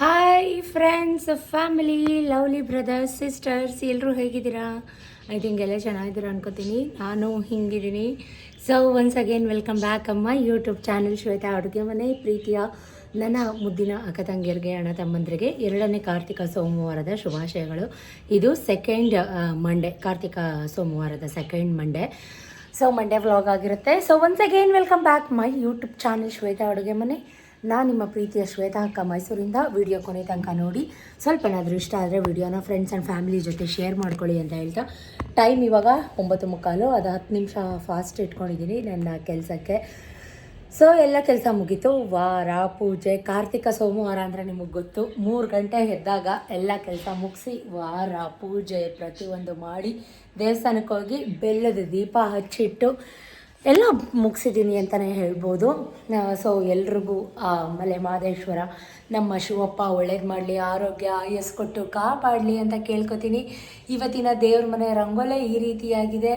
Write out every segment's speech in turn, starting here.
Hi friends family lovely brothers sisters ಎಲ್ಲರೂ ಹೇಗಿದ್ದೀರಾ? I think ಎಲ್ಲ ಚೆನ್ನಾಗಿದ್ದೀರಾ ಅನ್ಕೋತೀನಿ. ನಾನು ಹಿಂಗಿದ್ದೀನಿ. So once again welcome back ಅಮ್ಮ ಯೂಟ್ಯೂಬ್ ಚಾನಲ್ ಶ್ವೇತಾ ಅಡುಗೆ ಮನೆ, ಪ್ರೀತಿಯ ನನ್ನ ಮುದ್ದಿನ ಅಕ್ಕ ತಂಗಿಯರಿಗೆ, ಅಣ್ಣ ತಮ್ಮಂದರಿಗೆ, ಎರಡನೇ ಕಾರ್ತಿಕ ಸೋಮವಾರದ ಶುಭಾಶಯಗಳು. ಇದು ಸೆಕೆಂಡ್ ಮಂಡೇ ಕಾರ್ತಿಕ ಸೋಮವಾರದ second Monday so Monday vlog ಆಗಿರುತ್ತೆ. So once again welcome back my YouTube channel Shweta ಅಡುಗೆ ಮನೆ. ನಾನು ನಿಮ್ಮ ಪ್ರೀತಿಯ ಶ್ವೇತಾ ಅಕ್ಕ ಮೈಸೂರಿಂದ ವಿಡಿಯೋ ಕೊನೆ ತನಕ ನೋಡಿ. ಸ್ವಲ್ಪನಾದರೂ ಇಷ್ಟ ಆದರೆ ವಿಡಿಯೋನ ಫ್ರೆಂಡ್ಸ್ ಆ್ಯಂಡ್ ಫ್ಯಾಮಿಲಿ ಜೊತೆ ಶೇರ್ ಮಾಡ್ಕೊಳ್ಳಿ ಅಂತ ಹೇಳ್ತಾ. ಟೈಮ್ ಇವಾಗ ಒಂಬತ್ತು ಮುಕ್ಕಾಲು, ಅದು ಹತ್ತು ನಿಮಿಷ ಫಾಸ್ಟ್ ಇಟ್ಕೊಂಡಿದ್ದೀನಿ ನನ್ನ ಕೆಲಸಕ್ಕೆ. ಸೊ ಎಲ್ಲ ಕೆಲಸ ಮುಗೀತು. ವಾರ, ಪೂಜೆ, ಕಾರ್ತಿಕ, ಸೋಮವಾರ ಅಂದರೆ ನಿಮಗೆ ಗೊತ್ತು. ಮೂರು ಗಂಟೆ ಎದ್ದಾಗ ಎಲ್ಲ ಕೆಲಸ ಮುಗಿಸಿ ವಾರ, ಪೂಜೆ ಪ್ರತಿಯೊಂದು ಮಾಡಿ ದೇವಸ್ಥಾನಕ್ಕೆ ಹೋಗಿ ಬೆಲ್ಲದ ದೀಪ ಹಚ್ಚಿಟ್ಟು ಎಲ್ಲ ಮುಗಿಸಿದ್ದೀನಿ ಅಂತಲೇ ಹೇಳ್ಬೋದು. ಸೊ ಎಲ್ರಿಗೂ ಮಲೆ ಮಹದೇಶ್ವರ, ನಮ್ಮ ಶಿವಪ್ಪ ಒಳ್ಳೇದು ಮಾಡಲಿ, ಆರೋಗ್ಯ ಆಯಸ್ ಕೊಟ್ಟು ಕಾಪಾಡಲಿ ಅಂತ ಕೇಳ್ಕೊತೀನಿ. ಇವತ್ತಿನ ದೇವ್ರ ಮನೆ ರಂಗೋಲೆ ಈ ರೀತಿಯಾಗಿದೆ.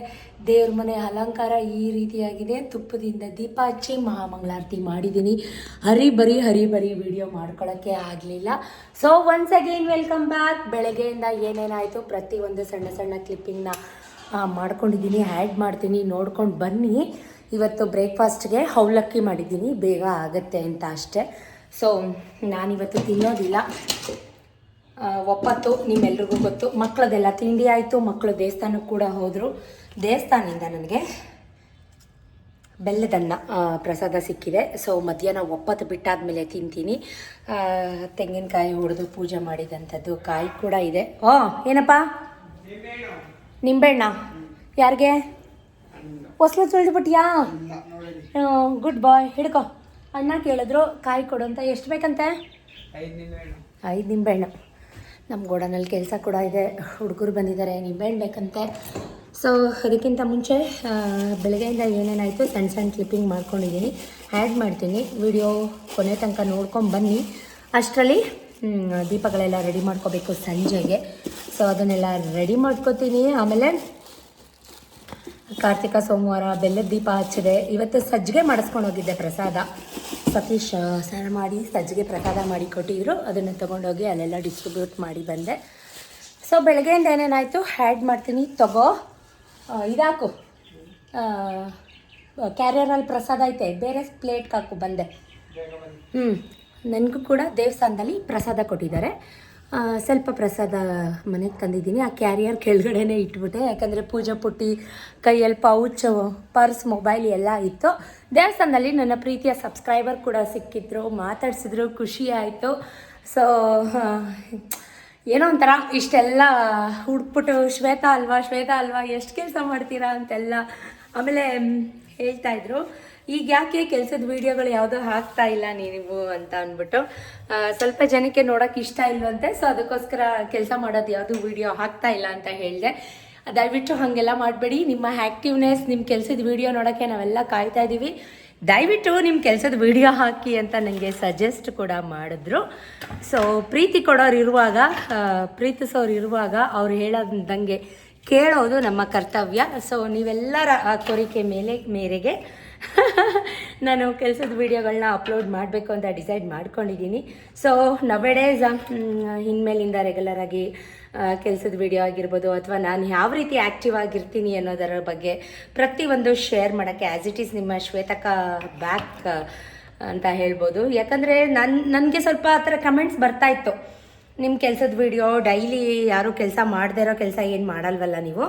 ದೇವ್ರ ಮನೆ ಅಲಂಕಾರ ಈ ರೀತಿಯಾಗಿದೆ. ತುಪ್ಪದಿಂದ ದೀಪ ಹಚ್ಚಿ ಮಹಾಮಂಗಳಾರತಿ ಮಾಡಿದ್ದೀನಿ. ಹರಿ ಬರಿ ಹರಿ ಬರಿ ವಿಡಿಯೋ ಮಾಡ್ಕೊಳ್ಳೋಕ್ಕೆ ಆಗಲಿಲ್ಲ. So once again welcome back ಬೆಳಗ್ಗೆಯಿಂದ ಏನೇನಾಯಿತು ಪ್ರತಿಯೊಂದು ಸಣ್ಣ ಸಣ್ಣ ಕ್ಲಿಪ್ಪಿಂಗ್ನ ಮಾಡ್ಕೊಂಡಿದ್ದೀನಿ ಆ್ಯಡ್ ಮಾಡ್ತೀನಿ, ನೋಡ್ಕೊಂಡು ಬನ್ನಿ. ಇವತ್ತು ಬ್ರೇಕ್ಫಾಸ್ಟ್ಗೆ ಅವಲಕ್ಕಿ ಮಾಡಿದ್ದೀನಿ, ಬೇಗ ಆಗುತ್ತೆ ಅಂತ ಅಷ್ಟೇ. ಸೊ ನಾನಿವತ್ತು ತಿನ್ನೋದಿಲ್ಲ. ಒಪ್ಪತ್ತು, ನಿಮ್ಮೆಲ್ರಿಗೂ ಗೊತ್ತು. ಮಕ್ಕಳದೆಲ್ಲ ತಿಂಡಿ ಆಯಿತು ಮಕ್ಕಳು ದೇವಸ್ಥಾನಕ್ಕೆ ಕೂಡ ಹೋದರು. ದೇವಸ್ಥಾನದಿಂದ ನನಗೆ ಬೆಲ್ಲದನ್ನ ಪ್ರಸಾದ ಸಿಕ್ಕಿದೆ. ಸೊ ಮಧ್ಯಾಹ್ನ ಒಪ್ಪತ್ತು ಬಿಟ್ಟಾದ್ಮೇಲೆ ತಿಂತೀನಿ. ತೆಂಗಿನಕಾಯಿ ಹೊಡೆದು ಪೂಜೆ ಮಾಡಿದಂಥದ್ದು ಕಾಯಿ ಕೂಡ ಇದೆ. ಓ, ಏನಪ್ಪ? ನಿಂಬೆಹಣ್ಣ. ಯಾರಿಗೆ? ಹೊಸಲು ತುಳಿದ್ಬಿಟ್ಯಾ ಗುಡ್ ಬಾಯ್ ಹಿಡ್ಕೊ. ಅಣ್ಣ ಕೇಳಿದ್ರು ಕಾಯಿ ಕೊಡು ಅಂತ. ಎಷ್ಟು ಬೇಕಂತೆ? ಐದು ನಿಂಬೆಹಣ್ಣು. ನಮ್ಮ ಗೋಡನಲ್ಲಿ ಕೆಲಸ ಕೂಡ ಇದೆ. ಹುಡುಗರು ಬಂದಿದ್ದಾರೆ. ನಿಂಬೆಹಣ್ಣು ಬೇಕಂತೆ. ಸೊ ಅದಕ್ಕಿಂತ ಮುಂಚೆ ಬೆಳಗ್ಗೆಯಿಂದ ಏನೇನಾಯಿತು ಸಣ್ಣ ಸಣ್ಣ ಕ್ಲಿಪ್ಪಿಂಗ್ ಮಾಡ್ಕೊಂಡಿದ್ದೀನಿ. ಆ್ಯಡ್ ಮಾಡ್ತೀನಿ. ವಿಡಿಯೋ ಕೊನೆ ತನಕ ನೋಡ್ಕೊಂಡು ಬನ್ನಿ. ಅಷ್ಟರಲ್ಲಿ ದೀಪಗಳೆಲ್ಲ ರೆಡಿ ಮಾಡ್ಕೋಬೇಕು ಸಂಜೆಗೆ. ಸೊ ಅದನ್ನೆಲ್ಲ ರೆಡಿ ಮಾಡ್ಕೋತೀನಿ. ಆಮೇಲೆ ಕಾರ್ತಿಕ ಸೋಮವಾರ ಬೆಲ್ಲದ ದೀಪ ಹಚ್ಚಿದೆ. ಇವತ್ತು ಸಜ್ಜಿಗೆ ಮಾಡಿಸ್ಕೊಂಡು ಹೋಗಿದ್ದೆ ಪ್ರಸಾದ. ಸತೀಶ್ ಸ್ನಾನ ಮಾಡಿ ಸಜ್ಜಿಗೆ ಪ್ರಸಾದ ಮಾಡಿ ಕೊಟ್ಟಿದ್ರು. ಅದನ್ನು ತೊಗೊಂಡೋಗಿ ಅಲ್ಲೆಲ್ಲ ಡಿಸ್ಟ್ರಿಬ್ಯೂಟ್ ಮಾಡಿ ಬಂದೆ. ಸೊ ಬೆಳಗ್ಗೆಯಿಂದ ಏನೇನಾಯಿತು ಹ್ಯಾಡ್ ಮಾಡ್ತೀನಿ. ತಗೋ ಇದಾಕು. ಕ್ಯಾರಿಯರಲ್ಲಿ ಪ್ರಸಾದ ಐತೆ. ಬೇರೆ ಪ್ಲೇಟ್ಗೆ ಹಾಕು ಬಂದೆ. ಹ್ಞೂ ನನಗೂ ಕೂಡ ದೇವಸ್ಥಾನದಲ್ಲಿ ಪ್ರಸಾದ ಕೊಟ್ಟಿದ್ದಾರೆ. ಸ್ವಲ್ಪ ಪ್ರಸಾದ ಮನೆಗೆ ತಂದಿದ್ದೀನಿ. ಆ ಕ್ಯಾರಿಯರ್ ಕೆಳಗಡೆನೇ ಇಟ್ಬಿಟ್ಟೆ. ಯಾಕಂದರೆ ಪೂಜಾ ಪುಟ್ಟಿ, ಕೈಯಲ್ಲಿ ಪೌಚ್, ಪರ್ಸ್, ಮೊಬೈಲ್ ಎಲ್ಲ ಇತ್ತು. ದೇವಸ್ಥಾನದಲ್ಲಿ ನನ್ನ ಪ್ರೀತಿಯ ಸಬ್ಸ್ಕ್ರೈಬರ್ ಕೂಡ ಸಿಕ್ಕಿದ್ರು, ಮಾತಾಡಿಸಿದ್ರು, ಖುಷಿ ಆಯಿತು. ಸೊ ಏನೋ ಒಂಥರ ಇಷ್ಟೆಲ್ಲ ಹುಡ್ಬಿಟ್ಟು, ಶ್ವೇತಾ ಅಲ್ವಾ ಶ್ವೇತಾ ಅಲ್ವಾ, ಎಷ್ಟು ಕೆಲಸ ಮಾಡ್ತೀರಾ ಅಂತೆಲ್ಲ ಆಮೇಲೆ ಹೇಳ್ತಾಯಿದ್ರು ಈಗ ಯಾಕೆ ಕೆಲಸದ ವಿಡಿಯೋಗಳು ಯಾವುದೋ ಹಾಕ್ತಾ ಇಲ್ಲ ನೀವು ಅಂತ ಅಂದ್ಬಿಟ್ಟು ಸ್ವಲ್ಪ ಜನಕ್ಕೆ ನೋಡೋಕೆ ಇಷ್ಟ ಇಲ್ವಂತೆ ಸೊ ಅದಕ್ಕೋಸ್ಕರ ಕೆಲಸ ಮಾಡೋದು ಯಾವುದು ವಿಡಿಯೋ ಹಾಕ್ತಾ ಇಲ್ಲ ಅಂತ ಹೇಳಿದೆ. ದಯವಿಟ್ಟು ಹಾಗೆಲ್ಲ ಮಾಡಬೇಡಿ. ನಿಮ್ಮ ಆ್ಯಕ್ಟಿವ್ನೆಸ್ ನಿಮ್ಮ ಕೆಲಸದ ವಿಡಿಯೋ ನೋಡೋಕ್ಕೆ ನಾವೆಲ್ಲ ಕಾಯ್ತಾ ಇದ್ದೀವಿ ದಯವಿಟ್ಟು ನಿಮ್ಮ ಕೆಲಸದ ವಿಡಿಯೋ ಹಾಕಿ ಅಂತ ನನಗೆ ಸಜೆಸ್ಟ್ ಕೂಡ ಮಾಡಿದ್ರು. ಸೊ ಪ್ರೀತಿ ಕೊಡೋರು ಇರುವಾಗ ಪ್ರೀತಿಸೋರು ಇರುವಾಗ ಅವ್ರು ಹೇಳೋದಂಗೆ ಕೇಳೋದು ನಮ್ಮ ಕರ್ತವ್ಯ. ಸೊ ನೀವೆಲ್ಲರ ಕೋರಿಕೆ ಮೇಲೆ, ಮೇರೆಗೆ ನಾನು ಕೆಲಸದ ವೀಡಿಯೋಗಳನ್ನ ಅಪ್ಲೋಡ್ ಮಾಡಬೇಕು ಅಂತ ಡಿಸೈಡ್ ಮಾಡ್ಕೊಂಡಿದ್ದೀನಿ. ಸೊ ನವೆಡೇಸ್ ಇನ್ಮೇಲಿಂದ ರೆಗ್ಯುಲರ್ ಆಗಿ ಕೆಲಸದ ವಿಡಿಯೋ ಆಗಿರ್ಬೋದು ಅಥವಾ ನಾನು ಯಾವ ರೀತಿ ಆ್ಯಕ್ಟಿವ್ ಆಗಿರ್ತೀನಿ ಅನ್ನೋದರ ಬಗ್ಗೆ ಪ್ರತಿಯೊಂದು ಶೇರ್ ಮಾಡೋಕ್ಕೆ ಆ್ಯಸ್ ಇಟ್ ಈಸ್ ನಿಮ್ಮ ಶ್ವೇತಕ ಬ್ಯಾಕ್ ಅಂತ ಹೇಳ್ಬೋದು. ಯಾಕಂದರೆ ನನ್ನ ನನಗೆ ಸ್ವಲ್ಪ ಆ ಥರ ಕಮೆಂಟ್ಸ್ ಬರ್ತಾ ಇತ್ತು. ನಿಮ್ಮ ಕೆಲಸದ ವಿಡಿಯೋ ಡೈಲಿ ಯಾರೂ ಕೆಲಸ ಮಾಡದೇ ಇರೋ ಕೆಲಸ ಏನು ಮಾಡಲ್ವಲ್ಲ ನೀವು?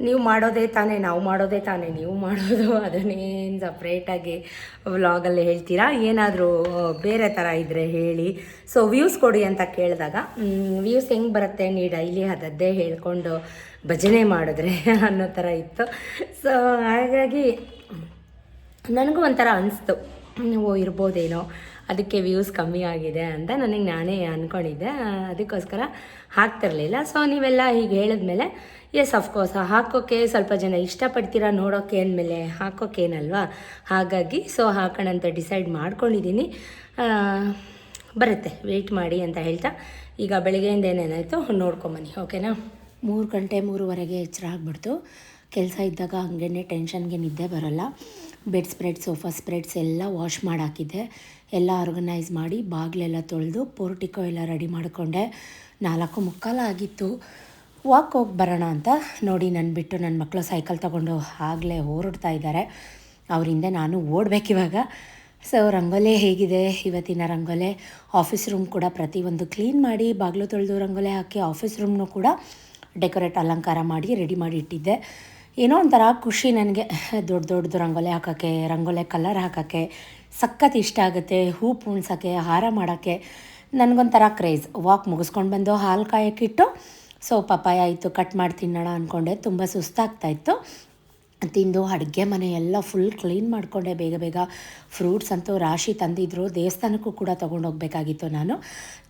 ನೀವು ಮಾಡೋದೇ ತಾನೇ, ನಾವು ಮಾಡೋದೇ ತಾನೇ, ನೀವು ಮಾಡೋದು. ಅದನ್ನೇನು ಸಪ್ರೇಟಾಗಿ ವ್ಲಾಗಲ್ಲಿ ಹೇಳ್ತೀರಾ? ಏನಾದರೂ ಬೇರೆ ಥರ ಇದ್ದರೆ ಹೇಳಿ. ಸೊ ವ್ಯೂಸ್ ಕೊಡಿ ಅಂತ ಕೇಳಿದಾಗ ವ್ಯೂಸ್ ಹೆಂಗೆ ಬರುತ್ತೆ ನೀ ಡೈಲಿ ಅದದ್ದೇ ಹೇಳ್ಕೊಂಡು ಭಜನೆ ಮಾಡಿದ್ರೆ ಅನ್ನೋ ಥರ ಇತ್ತು. ಸೊ ಹಾಗಾಗಿ ನನಗೂ ಒಂಥರ ಅನಿಸ್ತು. ಓ, ಇರ್ಬೋದೇನೋ, ಅದಕ್ಕೆ ವ್ಯೂಸ್ ಕಮ್ಮಿ ಆಗಿದೆ ಅಂತ ನನಗೆ ನಾನೇ ಅಂದ್ಕೊಂಡಿದ್ದೆ ಅದಕ್ಕೋಸ್ಕರ ಹಾಕ್ತಿರ್ಲಿಲ್ಲ. ಸೊ ನೀವೆಲ್ಲ ಹೀಗೆ ಹೇಳಿದ್ಮೇಲೆ ಎಸ್ ಅಫ್ಕೋರ್ಸ್ ಹಾಕೋಕ್ಕೆ ಸ್ವಲ್ಪ ಜನ ಇಷ್ಟಪಡ್ತೀರಾ ನೋಡೋಕೆ ಅಂದಮೇಲೆ ಹಾಕೋಕ್ಕೇನಲ್ವಾ ಹಾಗಾಗಿ ಸೊ ಹಾಕೋಣ ಅಂತ ಡಿಸೈಡ್ ಮಾಡ್ಕೊಂಡಿದ್ದೀನಿ ಬರುತ್ತೆ. ವೆಯ್ಟ್ ಮಾಡಿ ಅಂತ ಹೇಳ್ತಾ. ಈಗ ಬೆಳಗ್ಗೆಯಿಂದ ಏನೇನಾಯಿತು ನೋಡ್ಕೊಂಬನ್ನಿ ಓಕೆನಾ ಮೂರು ಗಂಟೆ ಮೂರುವರೆಗೆ ಎಚ್ಚರ ಆಗ್ಬಿಡ್ತು. ಕೆಲಸ ಇದ್ದಾಗ ಹಂಗೇ ಟೆನ್ಷನ್ಗೆ ನಿದ್ದೆ ಬರೋಲ್ಲ. ಬೆಡ್ ಸ್ಪ್ರೆಡ್ ಸೋಫಾ ಸ್ಪ್ರೆಡ್ಸ್ ಎಲ್ಲ ವಾಶ್ ಮಾಡಾಕಿದ್ದೆ. ಎಲ್ಲ ಆರ್ಗನೈಸ್ ಮಾಡಿ ಬಾಗಿಲೆಲ್ಲ ತೊಳೆದು ಪೋರ್ಟಿಕೋ ಎಲ್ಲ ರೆಡಿ ಮಾಡಿಕೊಂಡೆ. ನಾಲ್ಕು ಮುಕ್ಕಾಲು ಆಗಿತ್ತು ವಾಕ್ ಹೋಗಿ ಬರೋಣ ಅಂತ ನೋಡಿ ನನ್ನ ಬಿಟ್ಟು ನನ್ನ ಮಕ್ಕಳು ಸೈಕಲ್ ತಗೊಂಡು ಆಗಲೇ ಓರಡ್ತಾ ಇದ್ದಾರೆ. ಅವರಿಂದ ನಾನು ಓಡಬೇಕಿವಾಗ. ಸೊ ರಂಗೋಲೆ ಹೇಗಿದೆ? ಇವತ್ತಿನ ರಂಗೋಲೆ. ಆಫೀಸ್ ರೂಮ್ ಕೂಡ ಪ್ರತಿಯೊಂದು ಕ್ಲೀನ್ ಮಾಡಿ, ಬಾಗಿಲು ತೊಳೆದು ರಂಗೋಲೆ ಹಾಕಿ ಆಫೀಸ್ ರೂಮ್ನು ಕೂಡ ಡೆಕೋರೇಟ್ ಅಲಂಕಾರ ಮಾಡಿ ರೆಡಿ ಮಾಡಿ ಇಟ್ಟಿದ್ದೆ. ಏನೋ ಒಂಥರ ಖುಷಿ ನನಗೆ. ದೊಡ್ಡ ದೊಡ್ಡದು ರಂಗೋಲೆ ಹಾಕೋಕ್ಕೆ, ರಂಗೋಲೆ ಕಲರ್ ಹಾಕೋಕ್ಕೆ, ಸಖತ್ ಇಷ್ಟ ಆಗುತ್ತೆ. ಹೂ ಪೂಣ್ಸೋಕ್ಕೆ, ಹಾರ ಮಾಡೋಕ್ಕೆ. ನನಗೊಂಥರ ಕ್ರೇಜ್ ವಾಕ್ ಮುಗಿಸ್ಕೊಂಡು ಬಂದು ಹಾಲು ಕಾಯಕ್ಕಿಟ್ಟು ಸೊ ಪಪ್ಪಾಯ ಆಯಿತು ಕಟ್ ಮಾಡಿ ತಿನ್ನೋಣ ಅಂದ್ಕೊಂಡೆ ತುಂಬ ಸುಸ್ತಾಗ್ತಾಯಿತ್ತು ತಿಂದು ಅಡುಗೆ ಮನೆ ಎಲ್ಲ ಫುಲ್ ಕ್ಲೀನ್ ಮಾಡಿಕೊಂಡೆ. ಬೇಗ ಬೇಗ ಫ್ರೂಟ್ಸ್ ಅಂತೂ ರಾಶಿ ತಂದಿದ್ರು. ದೇವಸ್ಥಾನಕ್ಕೂ ಕೂಡ ತೊಗೊಂಡೋಗ್ಬೇಕಾಗಿತ್ತು ನಾನು.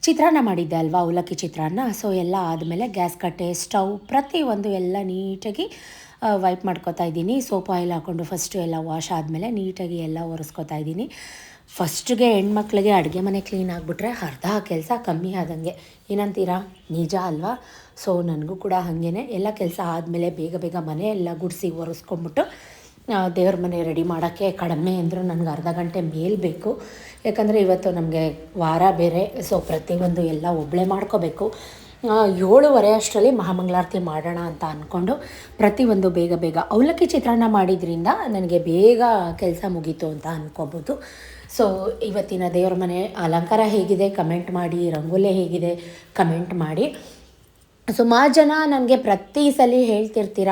ಚಿತ್ರಾನ್ನ ಮಾಡಿದ್ದೆ ಅಲ್ವಾ, ಅವಲಕ್ಕಿ ಚಿತ್ರಾನ್ನ. ಸೊ ಎಲ್ಲ ಆದಮೇಲೆ ಗ್ಯಾಸ್ ಕಟ್ಟೆ ಸ್ಟವ್ ಪ್ರತಿಯೊಂದು ಎಲ್ಲ ನೀಟಾಗಿ ವೈಪ್ ಮಾಡ್ಕೋತಾ ಇದ್ದೀನಿ. ಸೋಪ್ ಆಯಿಲ್ ಹಾಕ್ಕೊಂಡು ಫಸ್ಟು ಎಲ್ಲ ವಾಶ್ ಆದಮೇಲೆ ನೀಟಾಗಿ ಎಲ್ಲ ಒರೆಸ್ಕೊತಾ ಇದ್ದೀನಿ. ಫಸ್ಟ್ಗೆ ಹೆಣ್ಮಕ್ಳಿಗೆ ಅಡುಗೆ ಮನೆ ಕ್ಲೀನ್ ಆಗಿಬಿಟ್ರೆ ಅರ್ಧ ಕೆಲಸ ಕಮ್ಮಿ ಆದಂಗೆ. ಏನಂತೀರಾ? ನಿಜ ಅಲ್ವಾ? ಸೊ ನನಗೂ ಕೂಡ ಹಾಗೇ ಎಲ್ಲ ಕೆಲಸ ಆದಮೇಲೆ ಬೇಗ ಬೇಗ ಮನೆ ಎಲ್ಲ ಗುಡಿಸಿ ಒರೆಸ್ಕೊಂಬಿಟ್ಟು ದೇವ್ರ ಮನೆ ರೆಡಿ ಮಾಡೋಕ್ಕೆ ಕಡಿಮೆ ಅಂದರೂ ನನಗೆ ಅರ್ಧ ಗಂಟೆ ಮೇಲೆ ಬೇಕು. ಯಾಕಂದರೆ ಇವತ್ತು ನಮಗೆ ವಾರ ಬೇರೆ. ಸೊ ಪ್ರತಿಯೊಂದು ಎಲ್ಲ ಒಬ್ಬಳೆ ಮಾಡ್ಕೋಬೇಕು. ಏಳುವರೆ ಅಷ್ಟರಲ್ಲಿ ಮಹಾಮಂಗಳಾರತಿ ಮಾಡೋಣ ಅಂತ ಅಂದ್ಕೊಂಡು ಪ್ರತಿಯೊಂದು ಬೇಗ ಬೇಗ ಅವಲಕ್ಕಿ ಚಿತ್ರಾನ್ನ ಮಾಡಿದ್ರಿಂದ ನನಗೆ ಬೇಗ ಕೆಲಸ ಮುಗೀತು ಅಂತ ಅಂದ್ಕೋಬೋದು ಸೊ ಇವತ್ತಿನ ದೇವ್ರ ಮನೆ ಅಲಂಕಾರ ಹೇಗಿದೆ? ಕಮೆಂಟ್ ಮಾಡಿ. ರಂಗೋಲೆ ಹೇಗಿದೆ? ಕಮೆಂಟ್ ಮಾಡಿ. ಸುಮಾರು ಜನ ನನಗೆ ಪ್ರತಿ ಸಲ ಹೇಳ್ತಿರ್ತೀರ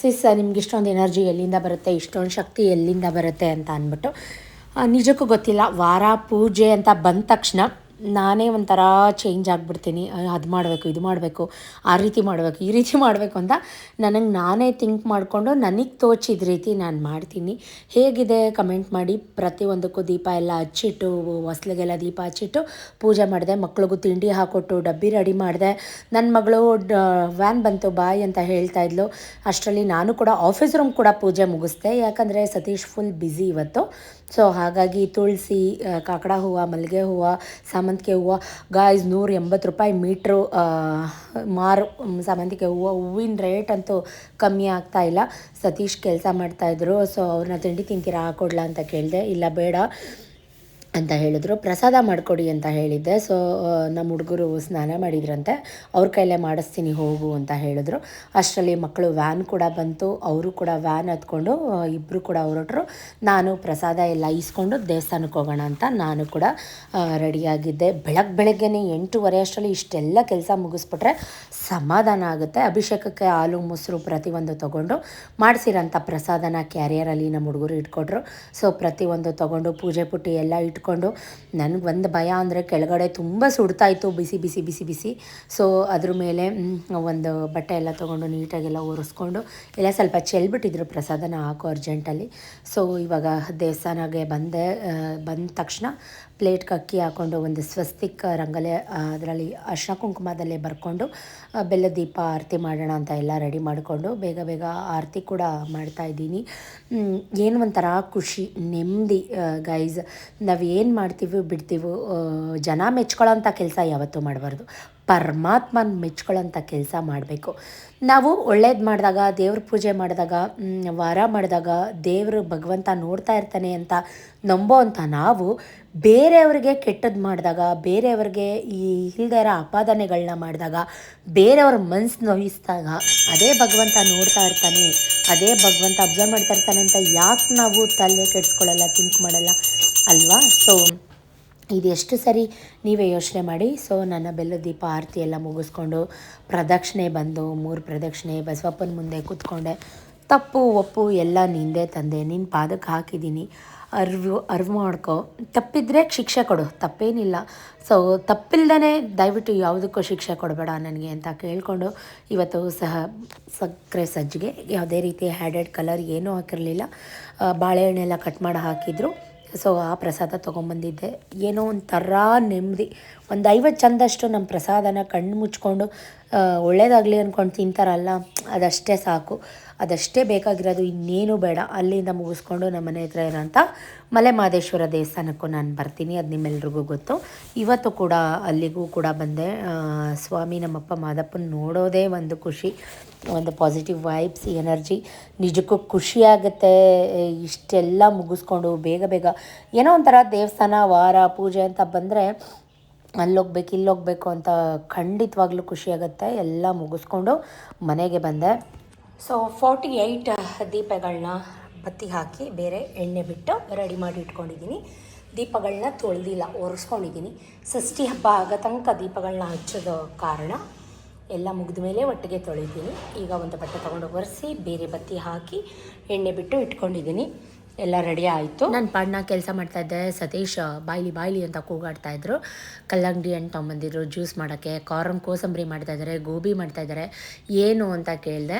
ಸಿಸ್ ನಿಮ್ಗೆ ಇಷ್ಟೊಂದು ಎನರ್ಜಿ ಎಲ್ಲಿಂದ ಬರುತ್ತೆ, ಇಷ್ಟೊಂದು ಶಕ್ತಿ ಎಲ್ಲಿಂದ ಬರುತ್ತೆ ಅಂತ ಅಂದ್ಬಿಟ್ಟು. ನಿಜಕ್ಕೂ ಗೊತ್ತಿಲ್ಲ. ವಾರ ಪೂಜೆ ಅಂತ ಬಂದ ತಕ್ಷಣ ನಾನೇ ಒಂಥರ ಚೇಂಜ್ ಆಗಿಬಿಡ್ತೀನಿ. ಅದು ಮಾಡಬೇಕು, ಇದು ಮಾಡಬೇಕು, ಆ ರೀತಿ ಮಾಡಬೇಕು, ಈ ರೀತಿ ಮಾಡಬೇಕು ಅಂತ ನನಗೆ ನಾನೇ ಥಿಂಕ್ ಮಾಡಿಕೊಂಡು ನನಗೆ ತೋಚಿದ ರೀತಿ ನಾನು ಮಾಡ್ತೀನಿ. ಹೇಗಿದೆ ಕಮೆಂಟ್ ಮಾಡಿ. ಪ್ರತಿಯೊಂದಕ್ಕೂ ದೀಪ ಎಲ್ಲ ಹಚ್ಚಿಟ್ಟು, ಹೊಸ್ಲಿಗೆಲ್ಲ ದೀಪ ಹಚ್ಚಿಟ್ಟು ಪೂಜೆ ಮಾಡಿದೆ. ಮಕ್ಳಿಗೂ ತಿಂಡಿ ಹಾಕೊಟ್ಟು, ಡಬ್ಬಿ ರೆಡಿ ಮಾಡಿದೆ. ನನ್ನ ಮಗಳು ವ್ಯಾನ್ ಬಂತು, ಬಾಯ್ ಅಂತ ಹೇಳ್ತಾ ಇದ್ಲು. ಅಷ್ಟರಲ್ಲಿ ನಾನು ಕೂಡ ಆಫೀಸ್ ರೂಮ್ ಕೂಡ ಪೂಜೆ ಮುಗಿಸ್ದೆ. ಯಾಕಂದರೆ ಸತೀಶ್ ಫುಲ್ ಬ್ಯುಸಿ ಇವತ್ತು. ಸೊ ಹಾಗಾಗಿ ತುಳಸಿ ಕಾಕಡ ಹೂವು, ಮಲ್ಲಿಗೆ ಹೂವು, ಸಾಮಂತಿಗೆ ಹೂವು ಗಾಯ್ಸ್ ನೂರ ಎಂಬತ್ತು ರೂಪಾಯಿ ಮೀಟ್ರು ಮಾರು ಸಾಮಂತಿಗೆ ಹೂವು, ಹೂವಿನ ರೇಟ್ ಅಂತೂ ಕಮ್ಮಿ ಆಗ್ತಾ ಇಲ್ಲ. ಸತೀಶ್ ಕೆಲಸ ಮಾಡ್ತಾಯಿದ್ರು ಸೊ ಅವ್ರನ್ನ ತಿಂಡಿ ತಿಂತೀರಾ? ಹಾಕೊಡ್ಲಾ ಅಂತ ಕೇಳಿದೆ. ಇಲ್ಲ, ಬೇಡ. ಅಂತ ಹೇಳಿದ್ರು. ಪ್ರಸಾದ ಮಾಡಿಕೊಡಿ ಅಂತ ಹೇಳಿದ್ದೆ. ಸೊ ನಮ್ಮ ಹುಡುಗರು ಸ್ನಾನ ಮಾಡಿದ್ರಂತೆ. ಅವ್ರ ಕೈಲೇ ಮಾಡಿಸ್ತೀನಿ ಹೋಗು ಅಂತ ಹೇಳಿದ್ರು. ಅಷ್ಟರಲ್ಲಿ ಮಕ್ಕಳು ವ್ಯಾನ್ ಕೂಡ ಬಂತು. ಅವರು ಕೂಡ ವ್ಯಾನ್ ಹತ್ಕೊಂಡು ಇಬ್ಬರು ಕೂಡ ಹೊರಟರು. ನಾನು ಪ್ರಸಾದ ಎಲ್ಲ ಇಸ್ಕೊಂಡು ದೇವಸ್ಥಾನಕ್ಕೆ ಹೋಗೋಣ ಅಂತ ನಾನು ಕೂಡ ರೆಡಿಯಾಗಿದ್ದೆ ಬೆಳಗ್ಗೆ ಬೆಳಗ್ಗೆನೇ ಎಂಟೂವರೆ ಅಷ್ಟರಲ್ಲಿ ಇಷ್ಟೆಲ್ಲ ಕೆಲಸ ಮುಗಿಸ್ಬಿಟ್ರೆ ಸಮಾಧಾನ ಆಗುತ್ತೆ. ಅಭಿಷೇಕಕ್ಕೆ ಹಾಲು, ಮೊಸರು ಪ್ರತಿಯೊಂದು ತೊಗೊಂಡು ಮಾಡಿಸಿರೋಂಥ ಪ್ರಸಾದನ ಕ್ಯಾರಿಯರಲ್ಲಿ ನಮ್ಮ ಹುಡುಗರು ಇಟ್ಕೊಟ್ರು. ಸೊ ಪ್ರತಿಯೊಂದು ತೊಗೊಂಡು ಪೂಜೆ ಪುಟ್ಟಿ ಎಲ್ಲ ಇಟ್ಕೊಂಡು ನನಗೆ ಒಂದು ಭಯ ಅಂದರೆ ಕೆಳಗಡೆ ತುಂಬ ಸುಡ್ತಾಯಿತ್ತು, ಬಿಸಿ ಬಿಸಿ ಬಿಸಿ ಬಿಸಿ. ಸೊ ಅದ್ರ ಮೇಲೆ ಒಂದು ಬಟ್ಟೆ ಎಲ್ಲ ತೊಗೊಂಡು ನೀಟಾಗೆಲ್ಲ ಒರೆಸ್ಕೊಂಡು ಎಲ್ಲ ಸ್ವಲ್ಪ ಚೆಲ್ಬಿಟ್ಟಿದ್ರು ಪ್ರಸಾದನ ಹಾಕೋ ಅರ್ಜೆಂಟಲ್ಲಿ ಸೊ ಇವಾಗ ದೇವಸ್ಥಾನಗೆ ಬಂದೆ ಬಂದ ತಕ್ಷಣ ಪ್ಲೇಟ್ಗೆ ಅಕ್ಕಿ ಹಾಕ್ಕೊಂಡು ಒಂದು ಸ್ವಸ್ತಿಕ್ ರಂಗಲೆ ಅದರಲ್ಲಿ ಅರ್ಶಿನ ಕುಂಕುಮದಲ್ಲೇ ಬರ್ಕೊಂಡು ಬೆಲ್ಲ ದೀಪ ಆರತಿ ಮಾಡೋಣ ಅಂತ ಎಲ್ಲ ರೆಡಿ ಮಾಡಿಕೊಂಡು ಬೇಗ ಬೇಗ ಆರತಿ ಕೂಡ ಮಾಡ್ತಾ ಇದ್ದೀನಿ. ಏನು ಒಂಥರ ಖುಷಿ, ನೆಮ್ಮದಿ ಗೈಸ್ ನಾವು ಏನು ಮಾಡ್ತೀವಿ ಬಿಡ್ತೀವೋ ಜನ ಮೆಚ್ಕೊಳ್ಳೋಂಥ ಕೆಲಸ ಯಾವತ್ತೂ ಮಾಡಬಾರ್ದು. ಪರಮಾತ್ಮನ ಮೆಚ್ಕೊಳ್ಳೋಂಥ ಕೆಲಸ ಮಾಡಬೇಕು. ನಾವು ಒಳ್ಳೇದು ಮಾಡಿದಾಗ, ದೇವ್ರ ಪೂಜೆ ಮಾಡಿದಾಗ ವಾರ ಮಾಡಿದಾಗ ದೇವರು ಭಗವಂತ ನೋಡ್ತಾ ಇರ್ತಾನೆ ಅಂತ ನಂಬೋ ಅಂತ ನಾವು ಬೇರೆಯವ್ರಿಗೆ ಕೆಟ್ಟದ್ದು ಮಾಡಿದಾಗ, ಬೇರೆಯವ್ರಿಗೆ ಈ ಇಲ್ಲದೆ ಇರೋ ಅಪಾದನೆಗಳನ್ನ ಮಾಡಿದಾಗ, ಬೇರೆಯವ್ರ ಮನಸ್ಸು ನೋಯಿಸಿದಾಗ, ಅದೇ ಭಗವಂತ ನೋಡ್ತಾ ಇರ್ತಾನೆ, ಅದೇ ಭಗವಂತ ಅಬ್ಸರ್ವ್ ಮಾಡ್ತಾ ಇರ್ತಾನೆ ಅಂತ ಯಾಕೆ ನಾವು ತಲೆ ಕೆಡಿಸ್ಕೊಳ್ಳಲ್ಲ ತಿಂಕ್ ಮಾಡಲ್ಲ? ಅಲ್ವಾ? ಸೊ ಇದೆಷ್ಟು ಸರಿ ನೀವೇ ಯೋಚನೆ ಮಾಡಿ. ಸೊ ನನ್ನ ಬೆಲ್ಲದ ದೀಪ ಆರತಿ ಎಲ್ಲ ಮುಗಿಸ್ಕೊಂಡು ಪ್ರದಕ್ಷಿಣೆ ಬಂದು ಮೂರು ಪ್ರದಕ್ಷಿಣೆ, ಬಸವಪ್ಪನ ಮುಂದೆ ಕೂತ್ಕೊಂಡೆ. ತಪ್ಪು, ಒಪ್ಪು ಎಲ್ಲ ನಿಂದೆ ತಂದೆ. ನಿನ್ನ ಪಾದಕ್ಕೆ ಹಾಕಿದ್ದೀನಿ. ಅರಿವು ಅರಿವು ಮಾಡ್ಕೋ. ತಪ್ಪಿದ್ರೆ ಶಿಕ್ಷೆ ಕೊಡು. ತಪ್ಪೇನಿಲ್ಲ. ಸೊ ತಪ್ಪಿಲ್ದೇ ದಯವಿಟ್ಟು ಯಾವುದಕ್ಕೂ ಶಿಕ್ಷೆ ಕೊಡಬೇಡ ನನಗೆ ಅಂತ ಕೇಳಿಕೊಂಡು ಇವತ್ತು ಸಹ ಸಕ್ಕರೆ ಸಜ್ಜಿಗೆ ಯಾವುದೇ ರೀತಿ ಹ್ಯಾಡೆಡ್ ಕಲರ್ ಏನೂ ಹಾಕಿರಲಿಲ್ಲ. ಬಾಳೆಹಣ್ಣೆಲ್ಲ ಕಟ್ ಮಾಡಿ ಹಾಕಿದ್ರು. ಸೊ ಆ ಪ್ರಸಾದ ತೊಗೊಂಬಂದಿದ್ದೆ. ಏನೋ ಒಂಥರ ನೆಮ್ಮದಿ. ಒಂದು ಐವತ್ತು ಚಂದಷ್ಟು ನಮ್ಮ ಪ್ರಸಾದನ ಕಣ್ಣು ಮುಚ್ಕೊಂಡು ಒಳ್ಳೇದಾಗಲಿ ಅಂದ್ಕೊಂಡು ತಿಂತಾರಲ್ಲ, ಅದಷ್ಟೇ ಸಾಕು. ಅದಷ್ಟೇ ಬೇಕಾಗಿರೋದು ಇನ್ನೇನು ಬೇಡ. ಅಲ್ಲಿಂದ ಮುಗಿಸ್ಕೊಂಡು ನಮ್ಮ ಮನೆ ಹತ್ರ ಇರೋಂಥ ಮಲೆ ಮಾದೇಶ್ವರ ದೇವಸ್ಥಾನಕ್ಕೂ ನಾನು ಬರ್ತೀನಿ. ಅದು ನಿಮ್ಮೆಲ್ರಿಗೂ ಗೊತ್ತು. ಇವತ್ತು ಕೂಡ ಅಲ್ಲಿಗೂ ಕೂಡ ಬಂದೆ. ಸ್ವಾಮಿ ನಮ್ಮಪ್ಪ ಮಾದಪ್ಪನ ನೋಡೋದೇ ಒಂದು ಖುಷಿ. ಒಂದು ಪಾಸಿಟಿವ್ ವೈಬ್ಸ್ ಎನರ್ಜಿ ನಿಜಕ್ಕೂ ಖುಷಿಯಾಗುತ್ತೆ ಇಷ್ಟೆಲ್ಲ ಮುಗಿಸ್ಕೊಂಡು ಬೇಗ ಬೇಗ ಏನೋ ಒಂಥರ ದೇವಸ್ಥಾನ, ವಾರ, ಪೂಜೆ ಅಂತ ಬಂದರೆ ಅಲ್ಲೋಗ್ಬೇಕು, ಇಲ್ಲೋಗ್ಬೇಕು ಅಂತ ಖಂಡಿತವಾಗ್ಲೂ ಖುಷಿಯಾಗುತ್ತೆ ಎಲ್ಲ ಮುಗಿಸ್ಕೊಂಡು ಮನೆಗೆ ಬಂದೆ. ಸೊ ಫಾರ್ಟಿ ಏಯ್ಟ್ ದೀಪಗಳನ್ನ ಬತ್ತಿ ಹಾಕಿ ಬೇರೆ ಎಣ್ಣೆ ಬಿಟ್ಟು ರೆಡಿ ಮಾಡಿ ಇಟ್ಕೊಂಡಿದ್ದೀನಿ. ದೀಪಗಳನ್ನ ತೊಳೆದಿಲ್ಲ, ಒರೆಸ್ಕೊಂಡಿದ್ದೀನಿ. ಷಷ್ಠಿ ಹಬ್ಬ ಆಗೋ ತನಕ ದೀಪಗಳನ್ನ ಹಚ್ಚೋದು ಕಾರಣ ಎಲ್ಲ ಮುಗಿದ ಮೇಲೆ ಒಟ್ಟಿಗೆ ತೊಳಿತೀನಿ. ಈಗ ಒಂದು ಬಟ್ಟೆ ತೊಗೊಂಡು ಒರೆಸಿ, ಬೇರೆ ಬತ್ತಿ ಹಾಕಿ ಎಣ್ಣೆ ಬಿಟ್ಟು ಇಟ್ಕೊಂಡಿದ್ದೀನಿ. ಎಲ್ಲ ರೆಡಿ ಆಯಿತು. ನಾನು ಪಾಡ್ನ ಕೆಲಸ ಮಾಡ್ತಾ ಇದ್ದೆ, ಸತೀಶ್ ಬಾಯ್ಲಿ ಬಾಯ್ಲಿ ಅಂತ ಕೂಗಾಡ್ತಾ ಇದ್ರು. ಕಲ್ಲಂಗಡಿ ಅಂತ ತೊಗೊಂಬಂದಿದ್ರು ಜ್ಯೂಸ್ ಮಾಡೋಕ್ಕೆ, ಕಾರಂ ಕೋಸಂಬರಿ ಮಾಡ್ತಾ ಇದ್ದಾರೆ ಗೋಬಿ ಮಾಡ್ತಾ ಇದ್ದಾರೆ ಏನು ಅಂತ ಕೇಳಿದೆ.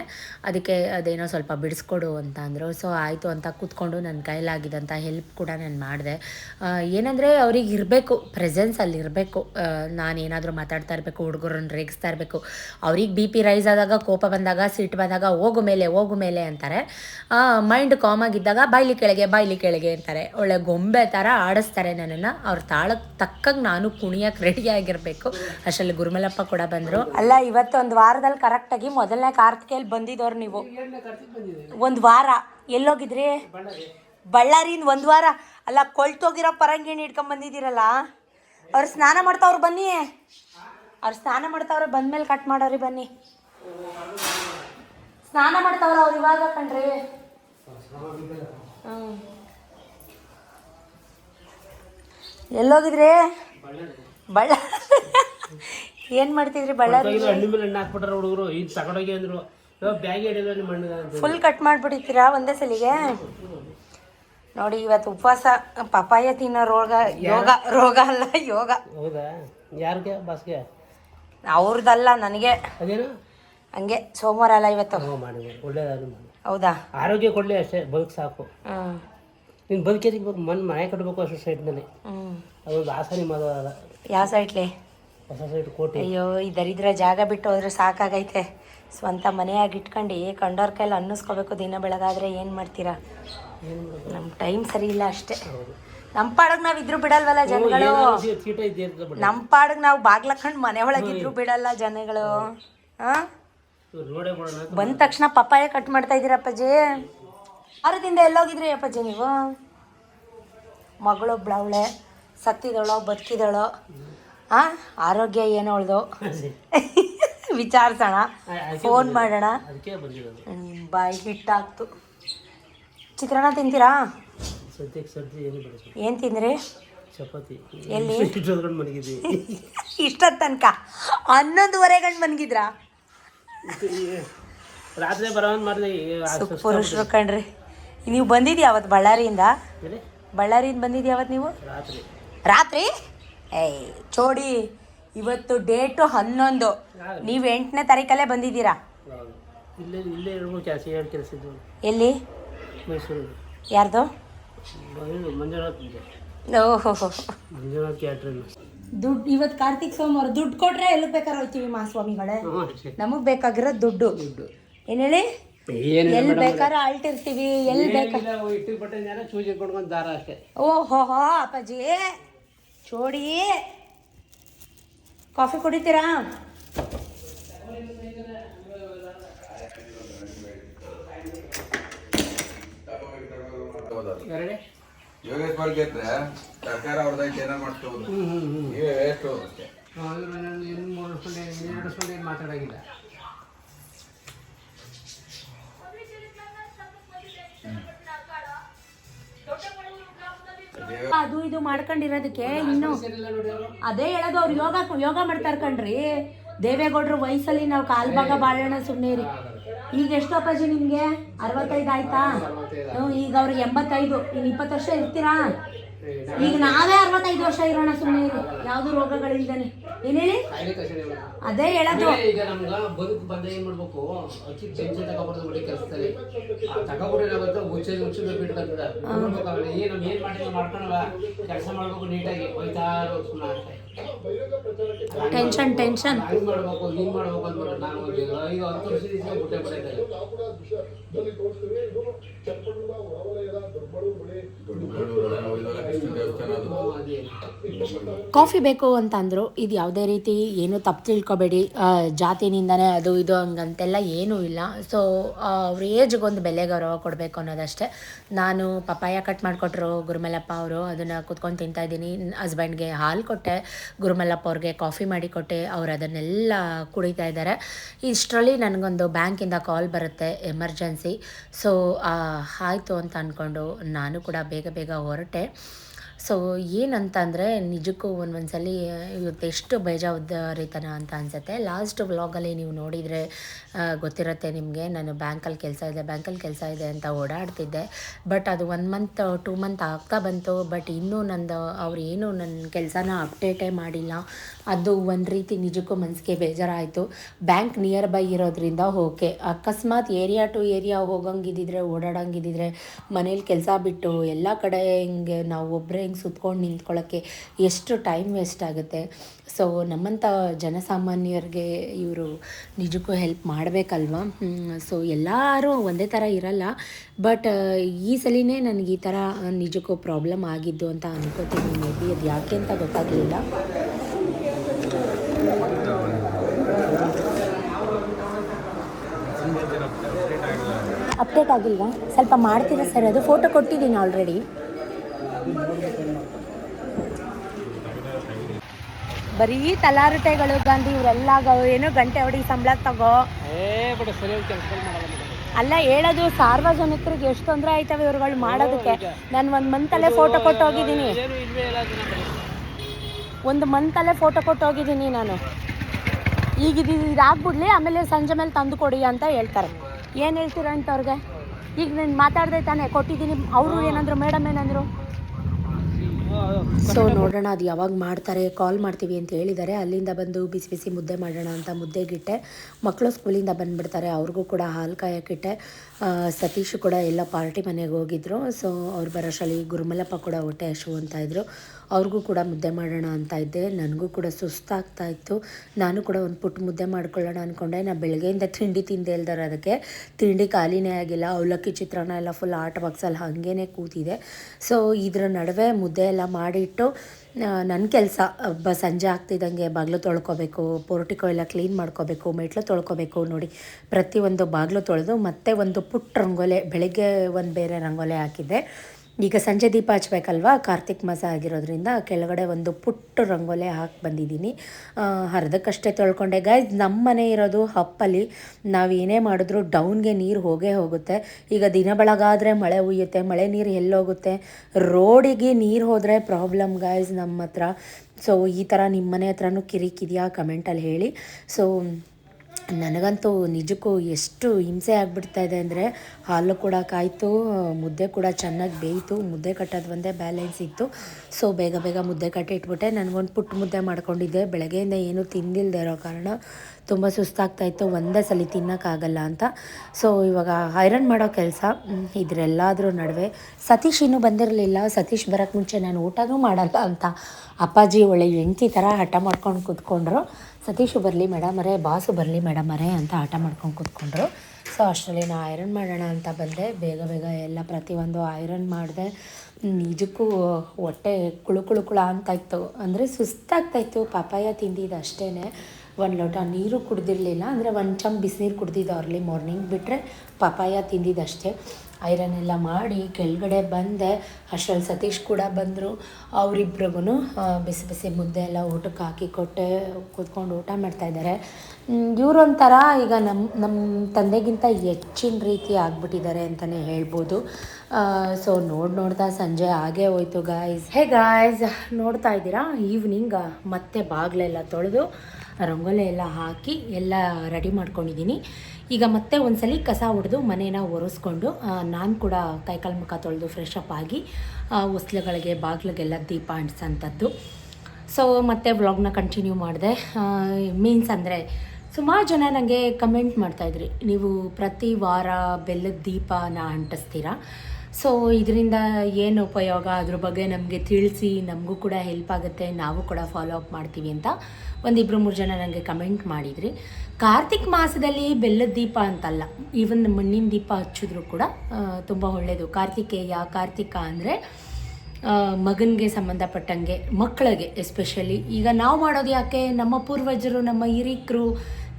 ಅದಕ್ಕೆ ಅದೇನೋ ಸ್ವಲ್ಪ ಬಿಡಿಸ್ಕೊಡು ಅಂತ ಅಂದರು. ಸೊ ಆಯಿತು ಅಂತ ಕೂತ್ಕೊಂಡು ನನ್ನ ಕೈಲಾಗಿದ್ದಂಥ ಹೆಲ್ಪ್ ಕೂಡ ನಾನು ಮಾಡಿದೆ. ಏನಂದರೆ ಅವ್ರಿಗೆ ಇರಬೇಕು ಪ್ರೆಸೆನ್ಸ್ ಅಲ್ಲಿ ಇರಬೇಕು. ನಾನು ಏನಾದರೂ ಮಾತಾಡ್ತಾ ಇರಬೇಕು, ಹುಡುಗರನ್ನ ರೇಗಿಸ್ತಾ ಇರಬೇಕು. ಅವ್ರಿಗೆ ಬಿ ಪಿ ರೈಸ್ ಆದಾಗ, ಕೋಪ ಬಂದಾಗ ಸಿಟ್ಟು ಬಂದಾಗ, ಹೋಗು ಮೇಲೆ ಹೋಗು ಮೇಲೆ ಅಂತಾರೆ. ಮೈಂಡ್ ಕಾಮ್ ಆಗಿದ್ದಾಗ ಬಾಯ್ಲಿ ಕೆಳಗೆ, ಬಾಯ್ಲಿ ಕೆಳಗೆ ಅಂತಾರೆ. ಒಳ್ಳೆ ಗೊಂಬೆ ಥರ ಆಡಿಸ್ತಾರೆ ನನ್ನನ್ನು. ಅವ್ರ ತಾಳಕ್ಕೆ ತಕ್ಕಂಗೆ ನಾನು ಕುಣಿಯಕ್ಕೆ ರೆಡಿ ಆಗಿರಬೇಕು. ಅಷ್ಟರಲ್ಲಿ ಗುರುಮಲಪ್ಪ ಕೂಡ ಬಂದರು. ಅಲ್ಲ, ಇವತ್ತು ಒಂದು ವಾರದಲ್ಲಿ ಕರೆಕ್ಟಾಗಿ ಮೊದಲನೇ ಕಾರ್ತಿಕೆಯಲ್ಲಿ ಬಂದಿದ್ದವ್ರು ನೀವು. ಒಂದು ವಾರ. ಎಲ್ಲೋಗಿದ್ರಿ? ಬಳ್ಳಾರಿಯಿಂದ ಒಂದು ವಾರ. ಅಲ್ಲ, ಕೊಳ್ತೋಗಿರೋ ಪರಂಗಿಣಿ ಹಿಡ್ಕೊಂಡ್ ಬಂದಿದ್ದೀರಲ್ಲ? ಅವ್ರು ಸ್ನಾನ ಮಾಡ್ತಾವ್ರು ಬನ್ನಿ. ಅವ್ರು ಸ್ನಾನ ಮಾಡ್ತಾವ್ರೆ ಬಂದ್ಮೇಲೆ ಕಟ್ ಮಾಡೋರಿ ಬನ್ನಿ. ಸ್ನಾನ ಮಾಡ್ತಾವ್ರ ಅವ್ರು ಇವಾಗ ಕಣ್ರಿ? ಎಲ್ಲೋಗಿದ್ರಿ? ಬಳ್ಳ ಏನು ಮಾಡ್ತಿದ್ರಿ ಬಳ್ಳಾರಿ ಹಣ್ಣು ಮೇಲೆ ಹಣ್ಣು ಹಾಕ್ಬಿಟ್ರ ಹುಡುಗರು. ಇದು ತಗೊಂಡೋಗಿ ಅಂದ್ರು ಬ್ಯಾಗ್ ಹಿಡಿಲ್ಲ ನಿಮ್ಮ ಹಣ್ಣು ಫುಲ್ ಕಟ್ ಮಾಡಿಬಿಟ್ಟಿರ್ತೀರಾ ಒಂದೇ ಸಲಿಗೆ? ನೋಡಿ ಇವತ್ತು ಉಪವಾಸ ಪಪಾಯ ತಿನ್ನೋ ರೋಗ ಯೋಗ ರೋಗ ಅಲ್ಲ ಯೋಗ. ಹೌದಾ? ಯಾರಿಗೆ? ಬಸ್ಗೆ? ಅವ್ರದ್ದಲ್ಲ ನನಗೆ. ಅದೇನು? ಹಂಗೆ ಸೋಮವಾರ ಅಲ್ಲ ಇವತ್ತು. ಒಳ್ಳೇದಾದ್ರು ಮಾಡಿ. ಹೌದಾ? ಆರೋಗ್ಯ ಕೊಡಲಿ ಅಷ್ಟೇ ಬದುಕು ಸಾಕು. ಹಾಂ. ನೀನು ಬದುಕಿದ್ದಕ್ಕೆ ಬೇಕು? ಮನ್ ಮನೆ ಕಟ್ಟಬೇಕು ಹೊಸ ಸೈಡ್ನಲ್ಲಿ ಹ್ಞೂ ಅದೊಂದು ಆಸೆ ಮಾಡೋದಲ್ಲ ಯಾವ ಸೈಟ್ಲಿ ಹೊಸ ಸೈಡ್ ಕೋಟೆ. ಅಯ್ಯೋ ಈ ದರಿದ್ರ ಜಾಗ ಬಿಟ್ಟು ಹೋದ್ರೆ ಸಾಕಾಗೈತೆ. ಸ್ವಂತ ಮನೆಯಾಗಿ ಇಟ್ಕೊಂಡು ಕಂಡೋರ್ ಕೈಲಿ ಅನ್ನಿಸ್ಕೋಬೇಕು ದಿನ ಬೆಳಗಾದ್ರೆ ಏನು ಮಾಡ್ತೀರಾ? ನಮ್ಮ ಟೈಮ್ ಸರಿ ಇಲ್ಲ ಅಷ್ಟೇ. ಹೌದು. ನಮ್ಮ ಪಾಡಗ್ ನಾವು ಇದ್ರು ಬಿಡಲ್ವಲ್ಲ ಜನಗಳು? ಚೀಟ ಇದ್ದೇ ಇರ್ತದೆ ಬಿಡಿ. ನಮ್ಮ ಪಾಡಗ್ ನಾವು ಬಾಗ್ಲಕ್ಕಂಡು ಮನೆ ಒಳಗಿದ್ರು ಬಿಡಲ್ಲ ಜನಗಳು. ಹಾ? ಬಂದ ತಕ್ಷಣ ಪಪ್ಪಾಯ ಕಟ್ ಮಾಡ್ತಾ ಇದ್ದೀರಾ ಅಪ್ಪಾಜಿ? ಆರದಿಂದ ಎಲ್ಲೋಗಿದ್ರಿ ಅಪ್ಪಾಜಿ ನೀವು? ಮಗಳೊಬ್ಳವಳೆ ಸತ್ತಿದಳೋ ಬದುಕಿದಳೋ ಆ ಆರೋಗ್ಯ ಏನು ಅವಳ್ದು ವಿಚಾರಿಸೋಣ. ಫೋನ್ ಮಾಡೋಣ. ಬಾಯಿ ಹಿಟ್ಟಾಗ್ತು ಚಿತ್ರಾನ್ನ ತಿಂತೀರಾ? ಏನು ತಿಂದ್ರಿ? ಚಪಾತಿ. ಎಲ್ಲಿ? ಇಷ್ಟೊತ್ತು ತನಕ ಹನ್ನೊಂದುವರೆ ಗಂಟೆ ಮನ್ಗಿದ್ರಾ ರಾತ್ರಿ ಬರೋನ್ ಮಾಡಿದೆ ಪುರುಷರು ಕಣ್ರಿ. ನೀವು ಬಂದಿದ್ಯಾ ಅವತ್ತು ಬಳ್ಳಾರಿಯಿಂದ? ಬಳ್ಳಾರಿಯಿಂದ ಬಂದಿದ್ಯಾ ಅವತ್ತು ನೀವು? ರಾತ್ರಿ. ಏಯ್ ಚೋಡಿ ಇವತ್ತು ಡೇಟು ಹನ್ನೊಂದು. ನೀವು ಎಂಟನೇ ತಾರೀಕಲ್ಲೇ ಬಂದಿದ್ದೀರಾ? ಎಲ್ಲಿ? ಯಾರ್ದು? ಓಹೋ ದುಡ್ಡು ಇವತ್ತು ಕಾರ್ತಿಕ್ ಸೋಮವಾರ ದುಡ್ಡು ಕೊಟ್ರೆ ಎಲ್ಲಿ ಬೇಕಾದ್ರೆ ಹೋಗ್ತೀವಿ ಮಾ ಸ್ವಾಮಿಗಳೇ. ಅಷ್ಟೇ ನಮಗೆ ಬೇಕಾಗಿರೋದು ದುಡ್ಡು. ದುಡ್ಡು. ಏನು ಹೇಳಿ? ಎಲ್ಲಿ ಬೇಕಾದ್ರೆ ಅಳ್ತಿರ್ತೀವಿ ಎಲ್ಲಿ ಬೇಕಾದ್ರೆ ಓಹೋ ಹೋ ಅಪ್ಪಾಜಿ. ಚೋಡಿ. ಕಾಫಿ ಕುಡಿತೀರಾ? ಎರಡೇ? ಗೆದ್ರೆ ಸರ್ಕಾರ ಅವ್ರದಾಗಿ ಏನಾರು ಮಾಡ್ಕೋಬೋದು ನೀವೇ ವೇಸ್ಟ್ ಮೂರು ಎರಡು ಏನು ಮಾತಾಡೋಂಗಿಲ್ಲ. ಅದು ಇದು ಮಾಡ್ಕೊಂಡಿರೋದಕ್ಕೆ ಇನ್ನು ಅದೇ ಹೇಳೋದು ಅವ್ರು ಯೋಗ ಯೋಗ ಮಾಡ್ತಾರ ಕಣ್ರಿ. ದೇವೇಗೌಡರು ವಯಸ್ಸಲ್ಲಿ ನಾವು ಕಾಲ್ ಭಾಗ ಬಾಳೋಣ ಸುಮ್ಮನೆ ರೀ ಈಗ ಎಷ್ಟು ಅಪ್ಪಾಜಿ ನಿಮ್ಗೆ? ಅರವತ್ತೈದು ಆಯ್ತಾ? ಹ್ಞೂ ಈಗ ಅವ್ರಿಗೆ ಎಂಬತ್ತೈದು. ಇನ್ನು ಇಪ್ಪತ್ತು ವರ್ಷ ಇರ್ತೀರಾ? ಈಗ ನಾವೇ ಅರವತ್ತೈದು ವರ್ಷ ಇರೋಣ ಸುಮ್ಮನೆ ಇರಿ. ಯಾವುದು ರೋಗಗಳಿಲ್ದಾನೆ ಏನ್ ಹೇಳಿ. ಅದೇ ಹೇಳೋದು. ಈಗ ನಮ್ಗ ಬದುಕು ಬಂದ ಏನ್ ಮಾಡ್ಬೇಕು? ಅಕ್ಕಿ ಟೆನ್ಷನ್ ತಗೊಬಾರ್ದು ಮಾಡಿ ಕೆಲಸದಲ್ಲಿ. ಏನಾಗುತ್ತೆ ಮುಚ್ಚೆ ಮುಚ್ಚದ ನೋಡ್ಬೇಕಾಗಲ್ಲ ಏನ್ ಏನ್ ಮಾಡಿಲ್ಲ ಮಾಡ್ಕೊಳಲ್ಲ. ಕೆಲಸ ಮಾಡ್ಬೇಕು ನೀಟಾಗಿ. ಹೋಯ್ತಾ ಇರೋ ಸುಮ್ಮನೆ ಟೆನ್ಷನ್ ಟೆನ್ಷನ್ ನಾನು ಕಾಫಿ ಬೇಕು ಅಂತ ಅಂದರು, ಇದು ಯಾವುದೇ ರೀತಿ ಏನು ತಪ್ಪು ತಿಳ್ಕೊಬೇಡಿ. ಜಾತಿನಿಂದನೇ ಅದು ಇದು ಹಂಗಂತೆಲ್ಲ ಏನೂ ಇಲ್ಲ. ಸೊ ಅವ್ರ ಏಜ್ಗೆ ಒಂದು ಬೆಲೆ ಗೌರವ ಕೊಡಬೇಕು ಅನ್ನೋದಷ್ಟೇ. ನಾನು ಪಪ್ಪಾಯ ಕಟ್ ಮಾಡಿಕೊಟ್ರು ಗುರುಮಲ್ಲಪ್ಪ ಅವರು, ಅದನ್ನು ಕೂತ್ಕೊಂಡು ತಿಂತಾ ಇದ್ದೀನಿ. ಹಸ್ಬೆಂಡ್ಗೆ ಹಾಲು ಕೊಟ್ಟೆ, ಗುರುಮಲ್ಲಪ್ಪ ಅವ್ರಿಗೆ ಕಾಫಿ ಮಾಡಿ ಕೊಟ್ಟೆ, ಅವ್ರು ಅದನ್ನೆಲ್ಲ ಕುಡಿತಾ ಇದ್ದಾರೆ ಇಷ್ಟರಲ್ಲಿ ನನಗೊಂದು ಬ್ಯಾಂಕಿಂದ ಕಾಲ್ ಬರುತ್ತೆ, ಎಮರ್ಜೆನ್ಸಿ. ಸೊ ಆಯಿತು ಅಂತ ಅಂದ್ಕೊಂಡು ನಾನು ಕೂಡ ಬೇಗ ಬೇಗ ಹೊರಟೆ. ಸೊ ಏನಂತಂದರೆ ನಿಜಕ್ಕೂ ಒಂದೊಂದ್ಸಲ ಇವತ್ತು ಎಷ್ಟು ಬೇಜವಾಬ್ದಾರಿತನ ಅಂತ ಅನಿಸುತ್ತೆ. ಲಾಸ್ಟ್ ವ್ಲಾಗಲ್ಲಿ ನೀವು ನೋಡಿದರೆ ಗೊತ್ತಿರುತ್ತೆ ನಿಮಗೆ, ನಾನು ಬ್ಯಾಂಕಲ್ಲಿ ಕೆಲಸ ಇದೆ, ಬ್ಯಾಂಕಲ್ಲಿ ಕೆಲಸ ಇದೆ ಅಂತ ಓಡಾಡ್ತಿದ್ದೆ. ಬಟ್ ಅದು ಒನ್ ಮಂತ್ ಟೂ ಮಂತ್ ಆಗ್ತಾ ಬಂತು. ಬಟ್ ಇನ್ನೂ ನಂದು, ಅವ್ರು ಏನೂ ನನ್ನ ಕೆಲಸನ ಅಪ್ಡೇಟೇ ಮಾಡಿಲ್ಲ. ಅದು ಒಂದು ರೀತಿ ನಿಜಕ್ಕೂ ಮನಸ್ಸಿಗೆ ಬೇಜಾರಾಯಿತು. ಬ್ಯಾಂಕ್ ನಿಯರ್ ಬೈ ಇರೋದ್ರಿಂದ ಓಕೆ ಅಕಸ್ಮಾತ್ ಏರಿಯಾ ಟು ಏರಿಯಾ ಹೋಗಂಗಿದ್ದಿದ್ರೆ, ಓಡಾಡಂಗಿದ್ದಿದ್ರೆ, ಮನೇಲಿ ಕೆಲಸ ಬಿಟ್ಟು ಎಲ್ಲ ಕಡೆ ಹಿಂಗೆ ನಾವು ಒಬ್ಬರೇ ಹಿಂಗೆ ಸುತ್ಕೊಂಡು ನಿಂತ್ಕೊಳ್ಳೋಕ್ಕೆ ಎಷ್ಟು ಟೈಮ್ ವೇಸ್ಟ್ ಆಗುತ್ತೆ. ಸೊ ನಮ್ಮಂಥ ಜನಸಾಮಾನ್ಯರಿಗೆ ಇವರು ನಿಜಕ್ಕೂ ಹೆಲ್ಪ್ ಮಾಡಬೇಕಲ್ವಾ? ಸೊ ಎಲ್ಲರೂ ಒಂದೇ ಥರ ಇರಲ್ಲ. ಬಟ್ ಈ ಸಲಿನೇ ನನಗೆ ಈ ಥರ ನಿಜಕ್ಕೂ ಪ್ರಾಬ್ಲಮ್ ಆಗಿದ್ದು ಅಂತ ಅನ್ಕೋತೀನಿ. ಮೇ ಬಿ ಅದು ಯಾಕೆ ಅಂತ ಗೊತ್ತಾಗಲಿಲ್ಲ. ಅಪ್ಡೇಟ್ ಆಗಿಲ್ವಾ? ಸ್ವಲ್ಪ ಮಾಡ್ತೀರಾ ಸರ್? ಅದು ಫೋಟೋ ಕೊಟ್ಟಿದ್ದೀನಿ ಆಲ್ರೆಡಿ ಬರೀ ತಲಾರುಟೆಗಳು ಗಾಂಧಿ ಇವರೆಲ್ಲ ಏನು ಗಂಟೆ ಹೊಡಿ ಸಂಬಳ ತಗೋ. ಅಲ್ಲ ಹೇಳೋದು ಸಾರ್ವಜನಿಕರಿಗೆ ಎಷ್ಟು ತೊಂದರೆ ಆಯ್ತವೆ ಇವ್ರುಗಳು ಮಾಡೋದಕ್ಕೆ. ನಾನು ಒಂದು ಮಂತಲ್ಲೇ ಫೋಟೋ ಕೊಟ್ಟು ಹೋಗಿದ್ದೀನಿ. ಒಂದು ಮಂತಲ್ಲೇ ಫೋಟೋ ಕೊಟ್ಟು ಹೋಗಿದ್ದೀನಿ ನಾನು. ಈಗ ಇದು ಇದಾಗ್ಬಿಡ್ಲಿ ಆಮೇಲೆ ಸಂಜೆ ಮೇಲೆ ತಂದು ಕೊಡಿ ಅಂತ ಹೇಳ್ತಾರೆ. ಏನು ಹೇಳ್ತೀರ ಅಂತ ಅವ್ರಿಗೆ? ಈಗ ನಾನು ಮಾತಾಡ್ದೆ ತಾನೇ ಕೊಟ್ಟಿದ್ದೀನಿ. ಅವರು ಏನಂದ್ರು ಮೇಡಮ್ ಏನಂದ್ರು? ಸೊ ನೋಡೋಣ ಅದು ಯಾವಾಗ ಮಾಡ್ತಾರೆ ಕಾಲ್ ಮಾಡ್ತೀವಿ ಅಂತ ಹೇಳಿದ್ದಾರೆ. ಅಲ್ಲಿಂದ ಬಂದು ಬಿಸಿ ಬಿಸಿ ಮುದ್ದೆ ಮಾಡೋಣ ಅಂತ ಮುದ್ದೆಗಿಟ್ಟೆ. ಮಕ್ಕಳು ಸ್ಕೂಲಿಂದ ಬಂದುಬಿಡ್ತಾರೆ ಅವ್ರಿಗೂ ಕೂಡ ಹಾಲು ಕಾಯೋಕ್ಕಿಟ್ಟೆ. ಸತೀಶು ಕೂಡ ಎಲ್ಲ ಪಾರ್ಟಿ ಮನೆಗೆ ಹೋಗಿದ್ರು. ಸೊ ಅವ್ರು ಬರೋಷ್ಟರಲ್ಲಿ ಗುರುಮಲಪ್ಪ ಕೂಡ ಹೊಟ್ಟೆ ಹಶು ಅಂತ ಇದ್ರು. ಅವ್ರಿಗೂ ಕೂಡ ಮುದ್ದೆ ಮಾಡೋಣ ಅಂತ ಇದ್ದೆ. ನನಗೂ ಕೂಡ ಸುಸ್ತಾಗ್ತಾ ಇತ್ತು. ನಾನು ಕೂಡ ಒಂದು ಪುಟ್ಟ ಮುದ್ದೆ ಮಾಡ್ಕೊಳ್ಳೋಣ ಅಂದ್ಕೊಂಡೆ ನಾನು ಬೆಳಗ್ಗೆಯಿಂದ ತಿಂಡಿ ತಿಂದೆ ಇಲ್ದಾರೆ ಅದಕ್ಕೆ ತಿಂಡಿ ಖಾಲಿನೇ ಆಗಿಲ್ಲ. ಅವಲಕ್ಕಿ ಚಿತ್ರಾನ್ನ ಎಲ್ಲ ಫುಲ್ ಆಟ ಬಾಕ್ಸಲ್ಲಿ ಹಾಗೇ ಕೂತಿದೆ. ಸೊ ಇದರ ನಡುವೆ ಮುದ್ದೆ ಎಲ್ಲ ಮಾಡಿಟ್ಟು ನನ್ನ ಕೆಲಸ, ಬ, ಸಂಜೆ ಆಗ್ತಿದ್ದಂಗೆ ಬಾಗಿಲು ತೊಳ್ಕೊಬೇಕು, ಪೋರ್ಟಿಕೋ ಎಲ್ಲ ಕ್ಲೀನ್ ಮಾಡ್ಕೋಬೇಕು, ಮೆಟ್ಲು ತೊಳ್ಕೊಬೇಕು ನೋಡಿ. ಪ್ರತಿಯೊಂದು ಬಾಗಿಲು ತೊಳೆದು ಮತ್ತೆ ಒಂದು ಪುಟ್ಟ ರಂಗೋಲೆ, ಬೆಳಗ್ಗೆ ಒಂದು ಬೇರೆ ರಂಗೋಲೆ ಹಾಕಿದ್ದೆ. ಈಗ ಸಂಜೆ ದೀಪ ಹಚ್ಬೇಕಲ್ವಾ? ಕಾರ್ತಿಕ್ ಮಾಸ ಆಗಿರೋದ್ರಿಂದ ಕೆಳಗಡೆ ಒಂದು ಪುಟ್ಟ ರಂಗೋಲೆ ಹಾಕಿ ಬಂದಿದ್ದೀನಿ. ಅರ್ಧಕ್ಕಷ್ಟೇ ತೊಳ್ಕೊಂಡೆ. ಗಾಯ್ಸ್ ನಮ್ಮ ಮನೆ ಇರೋದು ಹಪ್ಪಲ್ಲಿ ನಾವು ಏನೇ ಮಾಡಿದ್ರು ಡೌನ್ಗೆ ನೀರು ಹೋಗೇ ಹೋಗುತ್ತೆ. ಈಗ ದಿನ ಬೆಳಗಾದರೆ ಮಳೆ ಉಯ್ಯುತ್ತೆ, ಮಳೆ ನೀರು ಎಲ್ಲೋಗುತ್ತೆ. ರೋಡಿಗೆ ನೀರು ಹೋದರೆ ಪ್ರಾಬ್ಲಮ್ ಗಾಯ್ಸ್ ನಮ್ಮ ಹತ್ರ ಸೊ ಈ ಥರ ನಿಮ್ಮ ಮನೆ ಹತ್ರನೂ ಕಿರಿಕಿದೆಯಾ ಕಮೆಂಟಲ್ಲಿ ಹೇಳಿ. ಸೊ ನನಗಂತೂ ನಿಜಕ್ಕೂ ಎಷ್ಟು ಹಿಂಸೆ ಆಗಿಬಿಡ್ತಾ ಇದೆ ಅಂದರೆ ಹಾಲು ಕೂಡ ಕಾಯಿತು, ಮುದ್ದೆ ಕೂಡ ಚೆನ್ನಾಗಿ ಬೇಯಿತು, ಮುದ್ದೆ ಕಟ್ಟೋದು ಒಂದೇ ಬ್ಯಾಲೆನ್ಸ್ ಇತ್ತು. ಸೊ ಬೇಗ ಬೇಗ ಮುದ್ದೆ ಕಟ್ಟಿ ಇಟ್ಬಿಟ್ಟೆ. ನನಗೊಂದು ಪುಟ್ಟ ಮುದ್ದೆ ಮಾಡ್ಕೊಂಡಿದ್ದೆ. ಬೆಳಗ್ಗೆಯಿಂದ ಏನೂ ತಿಂದಿಲ್ಲದೆ ಇರೋ ಕಾರಣ ತುಂಬ ಸುಸ್ತಾಗ್ತಾ ಇತ್ತು. ಒಂದೇ ಸಲ ತಿನ್ನೋಕ್ಕಾಗಲ್ಲ ಅಂತ. ಸೊ ಇವಾಗ ಐರನ್ ಮಾಡೋ ಕೆಲಸ ಇದರೆಲ್ಲಾದರೂ ನಡುವೆ. ಸತೀಶ್ ಇನ್ನೂ ಬಂದಿರಲಿಲ್ಲ. ಸತೀಶ್ ಬರೋಕ್ಕೆ ಮುಂಚೆ ನಾನು ಊಟನೂ ಮಾಡಲ್ಲ ಅಂತ ಅಪ್ಪಾಜಿ ಒಳ್ಳೆ ಹೆಂಡತಿ ಥರ ಹಠ ಮಾಡ್ಕೊಂಡು ಕೂತ್ಕೊಂಡ್ರು. ಸತೀಶು ಬರಲಿ ಮೇಡಮರೇ ಬಾಸು ಬರಲಿ ಮೇಡಮರೇ ಅಂತ ಆಟ ಮಾಡ್ಕೊಂಡು ಕೂತ್ಕೊಂಡ್ರು. ಸೊ ಅಷ್ಟರಲ್ಲಿ ನಾನು ಐರನ್ ಮಾಡೋಣ ಅಂತ ಬಂದೆ. ಬೇಗ ಬೇಗ ಎಲ್ಲ ಪ್ರತಿಯೊಂದು ಐರನ್ ಮಾಡಿದೆ. ನಿಜಕ್ಕೂ ಹೊಟ್ಟೆ ಕುಳು ಕುಳು ಕುಳ ಅಂತ ಇತ್ತು. ಅಂದರೆ ಸುಸ್ತಾಗ್ತಾಯಿತ್ತು ಪಪಾಯ ತಿಂದಿದ್ದು ಅಷ್ಟೇ ಒಂದು ಲೋಟ ನೀರು ಕುಡ್ದಿರಲಿಲ್ಲ. ಅಂದರೆ ಒಂದು ಚಮ್ ಬಿಸಿನೀರು ಕುಡ್ದಿದ್ದು ಅರ್ಲಿ ಮಾರ್ನಿಂಗ್ ಬಿಟ್ಟರೆ ಪಪಾಯ ತಿಂದಿದ್ದಷ್ಟೇ ಐರನ್ ಎಲ್ಲ ಮಾಡಿ ಕೆಳಗಡೆ ಬಂದೆ ಅಷ್ಟರಲ್ಲಿ ಸತೀಶ್ ಕೂಡ ಬಂದರು. ಅವರಿಬ್ರಿಗೂ ಬಿಸಿ ಬಿಸಿ ಮುದ್ದೆ ಎಲ್ಲ ಊಟಕ್ಕೆ ಹಾಕಿ ಕೊಟ್ಟೆ, ಕೂತ್ಕೊಂಡು ಊಟ ಮಾಡ್ತಾಯಿದ್ದಾರೆ ಇವರೊಂಥರ ಈಗ ನಮ್ಮ ನಮ್ಮ ತಂದೆಗಿಂತ ಹೆಚ್ಚಿನ ರೀತಿ ಆಗ್ಬಿಟ್ಟಿದ್ದಾರೆ ಅಂತಲೇ ಹೇಳ್ಬೋದು. ಸೊ ನೋಡಿ ನೋಡ್ತಾ ಸಂಜೆ ಆಗೇ ಹೋಯ್ತು ಗಾಯ್ಸ್ ಹೇ ಗಾಯ್ಸ್ ನೋಡ್ತಾ ಇದ್ದೀರಾ? ಈವ್ನಿಂಗ್ ಮತ್ತೆ ಬಾಗಿಲೆಲ್ಲ ತೊಳೆದು, ರಂಗೋಲೆ ಎಲ್ಲ ಹಾಕಿ ಎಲ್ಲ ರೆಡಿ ಮಾಡ್ಕೊಂಡಿದ್ದೀನಿ ಈಗ ಮತ್ತೆ ಒಂದ್ಸಲಿ ಕಸ ಹೊಡೆದು ಮನೇನ ಒರೆಸ್ಕೊಂಡು ನಾನು ಕೂಡ ಕೈಕಾಲು ಮುಖ ತೊಳೆದು ಫ್ರೆಶ್ ಅಪ್ ಆಗಿ ಹೊಸ್ಲುಗಳಿಗೆ, ಬಾಗಿಲಿಗೆಲ್ಲ ದೀಪ ಅಂಟಿಸೋಂಥದ್ದು ಸೊ ಮತ್ತೆ ವ್ಲಾಗ್ನ ಕಂಟಿನ್ಯೂ ಮಾಡಿದೆ. ಮೀನ್ಸ್ ಅಂದರೆ ಸುಮಾರು ಜನ ನನಗೆ ಕಮೆಂಟ್ ಮಾಡ್ತಾಯಿದ್ರಿ, ನೀವು ಪ್ರತಿ ವಾರ ಬೆಲ್ಲದ ದೀಪನ ಅಂಟಿಸ್ತೀರಾ? ಸೊ ಇದರಿಂದ ಏನು ಉಪಯೋಗ? ಅದ್ರ ಬಗ್ಗೆ ನಮಗೆ ತಿಳಿಸಿ, ನಮಗೂ ಕೂಡ ಹೆಲ್ಪ್ ಆಗುತ್ತೆ, ನಾವು ಕೂಡ ಫಾಲೋ ಅಪ್ ಮಾಡ್ತೀವಿ ಅಂತ ಒಂದಿಬ್ಬರು ಮೂರು ಜನ ನನಗೆ ಕಮೆಂಟ್ ಮಾಡಿದ್ರಿ. ಕಾರ್ತಿಕ್ ಮಾಸದಲ್ಲಿ ಬೆಲ್ಲದ ದೀಪ ಅಂತಲ್ಲ ಈವನ್ ಮಣ್ಣಿನ ದೀಪ ಹಚ್ಚಿದ್ರು ಕೂಡ ತುಂಬ ಒಳ್ಳೆಯದು ಕಾರ್ತಿಕೇಯ, ಕಾರ್ತಿಕ ಅಂದರೆ ಮಗನಿಗೆ ಸಂಬಂಧಪಟ್ಟಂಗೆ, ಮಕ್ಕಳಿಗೆ ಎಸ್ಪೆಷಲಿ ಈಗ ನಾವು ಮಾಡೋದು ಯಾಕೆ? ನಮ್ಮ ಪೂರ್ವಜರು, ನಮ್ಮ ಹಿರೀಕರು,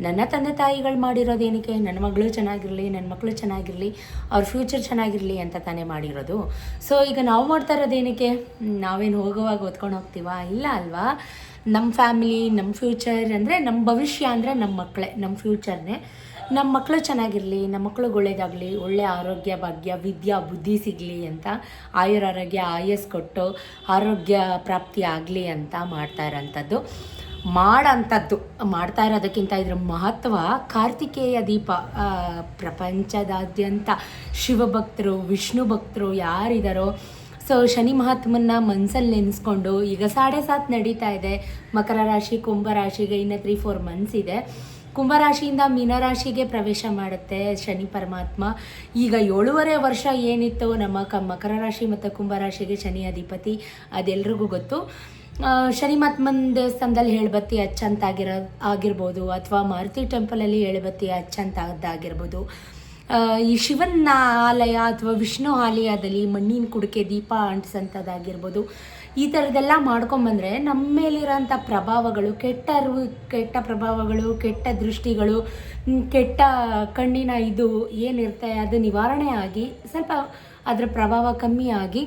ನನ್ನ ತಂದೆ ತಾಯಿಗಳು ಮಾಡಿರೋದು ಏನಕ್ಕೆ ನನ್ನ ಮಗಳು ಚೆನ್ನಾಗಿರಲಿ ನನ್ನ ಮಕ್ಕಳು ಚೆನ್ನಾಗಿರಲಿ, ಅವ್ರ ಫ್ಯೂಚರ್ ಚೆನ್ನಾಗಿರಲಿ ಅಂತ ತಾನೇ ಮಾಡಿರೋದು. ಸೊ ಈಗ ನಾವು ಮಾಡ್ತಾ ಇರೋದೇನಕ್ಕೆ? ನಾವೇನು ಹೋಗುವಾಗ ಓದ್ಕೊಂಡು ಹೋಗ್ತೀವಾ? ಇಲ್ಲ ಅಲ್ವಾ? ನಮ್ಮ ಫ್ಯಾಮಿಲಿ ನಮ್ಮ ಫ್ಯೂಚರ್ ಅಂದರೆ ನಮ್ಮ ಭವಿಷ್ಯ ಅಂದರೆ ನಮ್ಮ ಮಕ್ಕಳೇ ನಮ್ಮ ಫ್ಯೂಚರ್ನೇ. ನಮ್ಮ ಮಕ್ಕಳು ಚೆನ್ನಾಗಿರಲಿ ನಮ್ಮ ಮಕ್ಳಿಗೆ ಒಳ್ಳೇದಾಗಲಿ ಒಳ್ಳೆಯ ಆರೋಗ್ಯ, ಭಾಗ್ಯ, ವಿದ್ಯಾ, ಬುದ್ಧಿ ಸಿಗಲಿ ಅಂತ ಆಯುರ್ ಆರೋಗ್ಯ ಆಯಸ್ ಕೊಟ್ಟು ಆರೋಗ್ಯ ಪ್ರಾಪ್ತಿ ಆಗಲಿ ಅಂತ ಮಾಡ್ತಾ ಇರೋಂಥದ್ದು. ಮಾಡೋಂಥದ್ದು, ಮಾಡ್ತಾ ಇರೋದಕ್ಕಿಂತ ಇದ್ರ ಮಹತ್ವ ಕಾರ್ತಿಕೇಯ ದೀಪ. ಪ್ರಪಂಚದಾದ್ಯಂತ ಶಿವಭಕ್ತರು, ವಿಷ್ಣು ಭಕ್ತರು ಯಾರಿದಾರೋ ಸೊ ಶನಿ ಮಹಾತ್ಮನ್ನ ಮನ್ಸಲ್ಲಿ ನೆನೆಸ್ಕೊಂಡು ಈಗ ಸಾಡೆ ಸಾತ್ ನಡೀತಾ ಇದೆ. ಮಕರ ರಾಶಿ ಕುಂಭ ರಾಶಿಗೆ ಇನ್ನು ತ್ರೀ ಫೋರ್ ಮಂತ್ಸ್ ಇದೆ. ಕುಂಭರಾಶಿಯಿಂದ ಮೀನರಾಶಿಗೆ ಪ್ರವೇಶ ಮಾಡುತ್ತೆ ಶನಿ ಪರಮಾತ್ಮ. ಈಗ ಏಳುವರೆ ವರ್ಷ ಏನಿತ್ತು ನಮ್ಮ ಕ ಮಕರ ರಾಶಿ ಮತ್ತು ಕುಂಭರಾಶಿಗೆ ಶನಿ ಅಧಿಪತಿ ಅದೆಲ್ರಿಗೂ ಗೊತ್ತು. ಶನಿ ಮಹಾತ್ಮನ ದೇವಸ್ಥಾನದಲ್ಲಿ ಹೇಳ್ಬತ್ತಿ ಅಚ್ಚಂತ ಆಗಿರೋ ಆಗಿರ್ಬೋದು ಅಥವಾ ಮಾರುತಿ ಟೆಂಪಲಲ್ಲಿ ಹೇಳ್ಬತ್ತಿ ಹಚ್ಚಂತಾಗಿರ್ಬೋದು ಆ, ಈ ಶಿವನ ಆಲಯ ಅಥವಾ ವಿಷ್ಣು ಆಲಯದಲ್ಲಿ ಮಣ್ಣಿನ ಕುಡಿಕೆ ದೀಪ ಅಂಟಿಸಂಥದ್ದಾಗಿರ್ಬೋದು ಈ ಥರದ್ದೆಲ್ಲ ಮಾಡ್ಕೊಂಬಂದರೆ ನಮ್ಮ ಮೇಲಿರೋಂಥ ಪ್ರಭಾವಗಳು, ಕೆಟ್ಟ ಕೆಟ್ಟ ಪ್ರಭಾವಗಳು, ಕೆಟ್ಟ ದೃಷ್ಟಿಗಳು ಕೆಟ್ಟ ಕಣ್ಣಿನ ಇದು ಏನಿರುತ್ತೆ ಅದು ನಿವಾರಣೆ ಆಗಿ ಸ್ವಲ್ಪ ಅದರ ಪ್ರಭಾವ ಕಮ್ಮಿ ಆಗಿ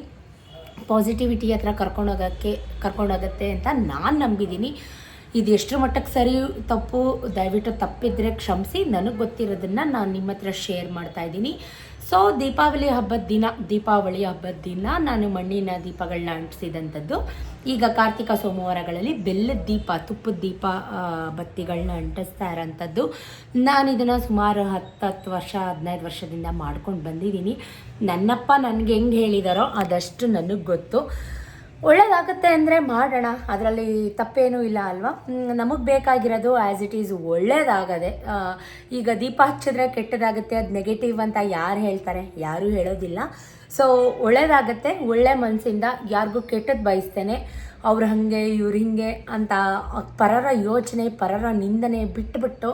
ಪಾಸಿಟಿವಿಟಿ ಹತ್ರ ಕರ್ಕೊಂಡೋಗೋಕ್ಕೆ, ಕರ್ಕೊಂಡೋಗತ್ತೆ ಅಂತ ನಾನು ನಂಬಿದ್ದೀನಿ ಇದು ಎಷ್ಟರ ಮಟ್ಟಕ್ಕೆ ಸರಿ ತಪ್ಪು? ದಯವಿಟ್ಟು ತಪ್ಪಿದ್ರೆ ಕ್ಷಮಿಸಿ. ನನಗೆ ಗೊತ್ತಿರೋದನ್ನು ನಾನು ನಿಮ್ಮ ಹತ್ರ ಶೇರ್ ಮಾಡ್ತಾ ಇದ್ದೀನಿ. ಸೊ ದೀಪಾವಳಿ ಹಬ್ಬದ ದಿನ, ದೀಪಾವಳಿ ಹಬ್ಬದ ದಿನ ನಾನು ಮಣ್ಣಿನ ದೀಪಗಳನ್ನ ಅಂಟಿಸಿದಂಥದ್ದು. ಈಗ ಕಾರ್ತಿಕ ಸೋಮವಾರಗಳಲ್ಲಿ ಬೆಲ್ಲದ ದೀಪ ತುಪ್ಪದ ದೀಪ ಬತ್ತಿಗಳನ್ನ ಅಂಟಿಸ್ತಾ ಇರೋಂಥದ್ದು. ನಾನು ಇದನ್ನು ಸುಮಾರು ಹತ್ತು ಹತ್ತು ವರ್ಷ, ಹದಿನೈದು ವರ್ಷದಿಂದ ಮಾಡ್ಕೊಂಡು ಬಂದಿದ್ದೀನಿ. ನನ್ನಪ್ಪ ನನಗೆ ಹೆಂಗೆ ಹೇಳಿದಾರೋ ಅದಷ್ಟು ನನಗೆ ಗೊತ್ತು. ಒಳ್ಳೇದಾಗುತ್ತೆ ಅಂದರೆ ಮಾಡೋಣ. ಅದರಲ್ಲಿ ತಪ್ಪೇನೂ ಇಲ್ಲ ಅಲ್ವಾ? ನಮಗೆ ಬೇಕಾಗಿರೋದು ಆ್ಯಸ್ ಇಟ್ ಈಸ್ ಒಳ್ಳೇದಾಗದೆ. ಈಗ ದೀಪ ಹಚ್ಚಿದ್ರೆ ಕೆಟ್ಟದಾಗುತ್ತೆ, ಅದು ನೆಗೆಟಿವ್ ಅಂತ ಯಾರು ಹೇಳ್ತಾರೆ? ಯಾರೂ ಹೇಳೋದಿಲ್ಲ. ಸೊ ಒಳ್ಳೇದಾಗತ್ತೆ, ಒಳ್ಳೆ ಮನಸ್ಸಿಂದ ಯಾರಿಗೂ ಕೆಟ್ಟದ್ದು ಬಯಸ್ತೇನೆ. ಅವ್ರು ಹಾಗೆ, ಇವ್ರು ಹಿಂಗೆ ಅಂತ ಪರರ ಯೋಚನೆ, ಪರರ ನಿಂದನೆ ಬಿಟ್ಟುಬಿಟ್ಟು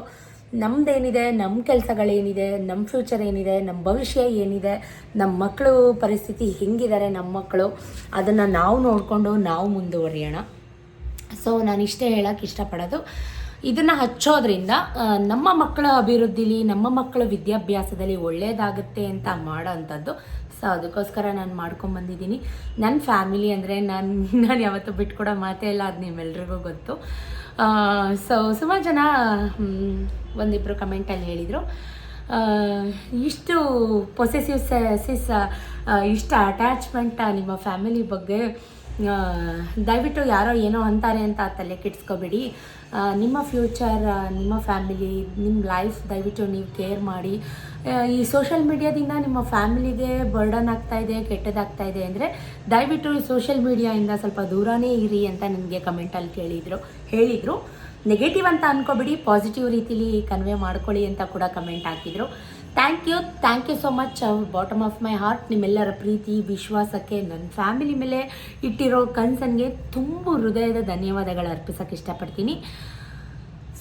ನಮ್ದೇನಿದೆ ನಮ್ಮ ಕೆಲಸಗಳೇನಿದೆ ನಮ್ಮ ಫ್ಯೂಚರ್ ಏನಿದೆ ನಮ್ಮ ಭವಿಷ್ಯ ಏನಿದೆ ನಮ್ಮ ಮಕ್ಕಳು ಪರಿಸ್ಥಿತಿ ಹೆಂಗಿದ್ದಾರೆ ನಮ್ಮ ಮಕ್ಕಳು ಅದನ್ನು ನಾವು ನೋಡಿಕೊಂಡು ನಾವು ಮುಂದುವರಿಯೋಣ. ಸೊ ನಾನು ಇಷ್ಟೇ ಹೇಳೋಕ್ಕೆ ಇಷ್ಟಪಡೋದು. ಇದನ್ನು ಹಚ್ಚೋದ್ರಿಂದ ನಮ್ಮ ಮಕ್ಕಳ ಅಭಿವೃದ್ಧಿಲಿ, ನಮ್ಮ ಮಕ್ಕಳ ವಿದ್ಯಾಭ್ಯಾಸದಲ್ಲಿ ಒಳ್ಳೆಯದಾಗುತ್ತೆ ಅಂತ ಮಾಡೋ ಅಂಥದ್ದು ಸೊ ಅದಕ್ಕೋಸ್ಕರ ನಾನು ಮಾಡ್ಕೊಂಬಂದಿದ್ದೀನಿ ನನ್ನ ಫ್ಯಾಮಿಲಿ ಅಂದರೆ ನಾನು ನಾನು ಯಾವತ್ತೂ ಬಿಟ್ಕೊಡೋ ಮಾತೇ ಇಲ್ಲ, ಅದು ನಿಮ್ಮೆಲ್ರಿಗೂ ಗೊತ್ತು. ಸೊ ಸುಮಾರು ಜನ ಒಂದಿಬ್ಬರು ಕಮೆಂಟಲ್ಲಿ ಹೇಳಿದರು. ಇಷ್ಟು ಪೊಸೆಸಿವ್ ಸೆಸಿಸ್ ಇಷ್ಟು ಅಟ್ಯಾಚ್ಮೆಂಟ ನಿಮ್ಮ ಫ್ಯಾಮಿಲಿ ಬಗ್ಗೆ ದಯವಿಟ್ಟು ಯಾರೋ ಏನೋ ಅಂತಾರೆ ಅಂತ ತಲೆ ಕೆಡಿಸ್ಕೋಬೇಡಿ. ನಿಮ್ಮ ಫ್ಯೂಚರ್ ನಿಮ್ಮ ಫ್ಯಾಮಿಲಿ ನಿಮ್ಮ ಲೈಫ್ ದಯವಿಟ್ಟು ನೀವು ಕೇರ್ ಮಾಡಿ. ಈ ಸೋಷಲ್ ಮೀಡಿಯಾದಿಂದ ನಿಮ್ಮ ಫ್ಯಾಮಿಲಿಗೆ ಬರ್ಡನ್ ಆಗ್ತಾ ಇದೆ, ಕೆಟ್ಟದಾಗ್ತಾ ಇದೆ ಅಂದರೆ ದಯವಿಟ್ಟು ಸೋಷಿಯಲ್ ಮೀಡಿಯಾಯಿಂದ ಸ್ವಲ್ಪ ದೂರನೇ ಇರಿ ಅಂತ ನನಗೆ ಕಮೆಂಟಲ್ಲಿ ಕೇಳಿದರು, ಹೇಳಿದರು. ನೆಗೆಟಿವ್ ಅಂತ ಅನ್ಕೋಬಿಡಿ ಪಾಸಿಟಿವ್ ರೀತಿಲಿ ಕನ್ವೆ ಮಾಡ್ಕೊಳ್ಳಿ ಅಂತ ಕೂಡ ಕಮೆಂಟ್ ಹಾಕಿದರು. Thank you thank you so much bottom of my heart ನಿಮ್ಮೆಲ್ಲರ ಪ್ರೀತಿ, ವಿಶ್ವಾಸಕ್ಕೆ ನನ್ನ ಫ್ಯಾಮಿಲಿ ಮೇಲೆ ಇಟ್ಟಿರೋ ಕನ್ಸನ್ಗೆ ತುಂಬ ಹೃದಯದ ಧನ್ಯವಾದಗಳು ಅರ್ಪಿಸೋಕ್ಕೆ ಇಷ್ಟಪಡ್ತೀನಿ.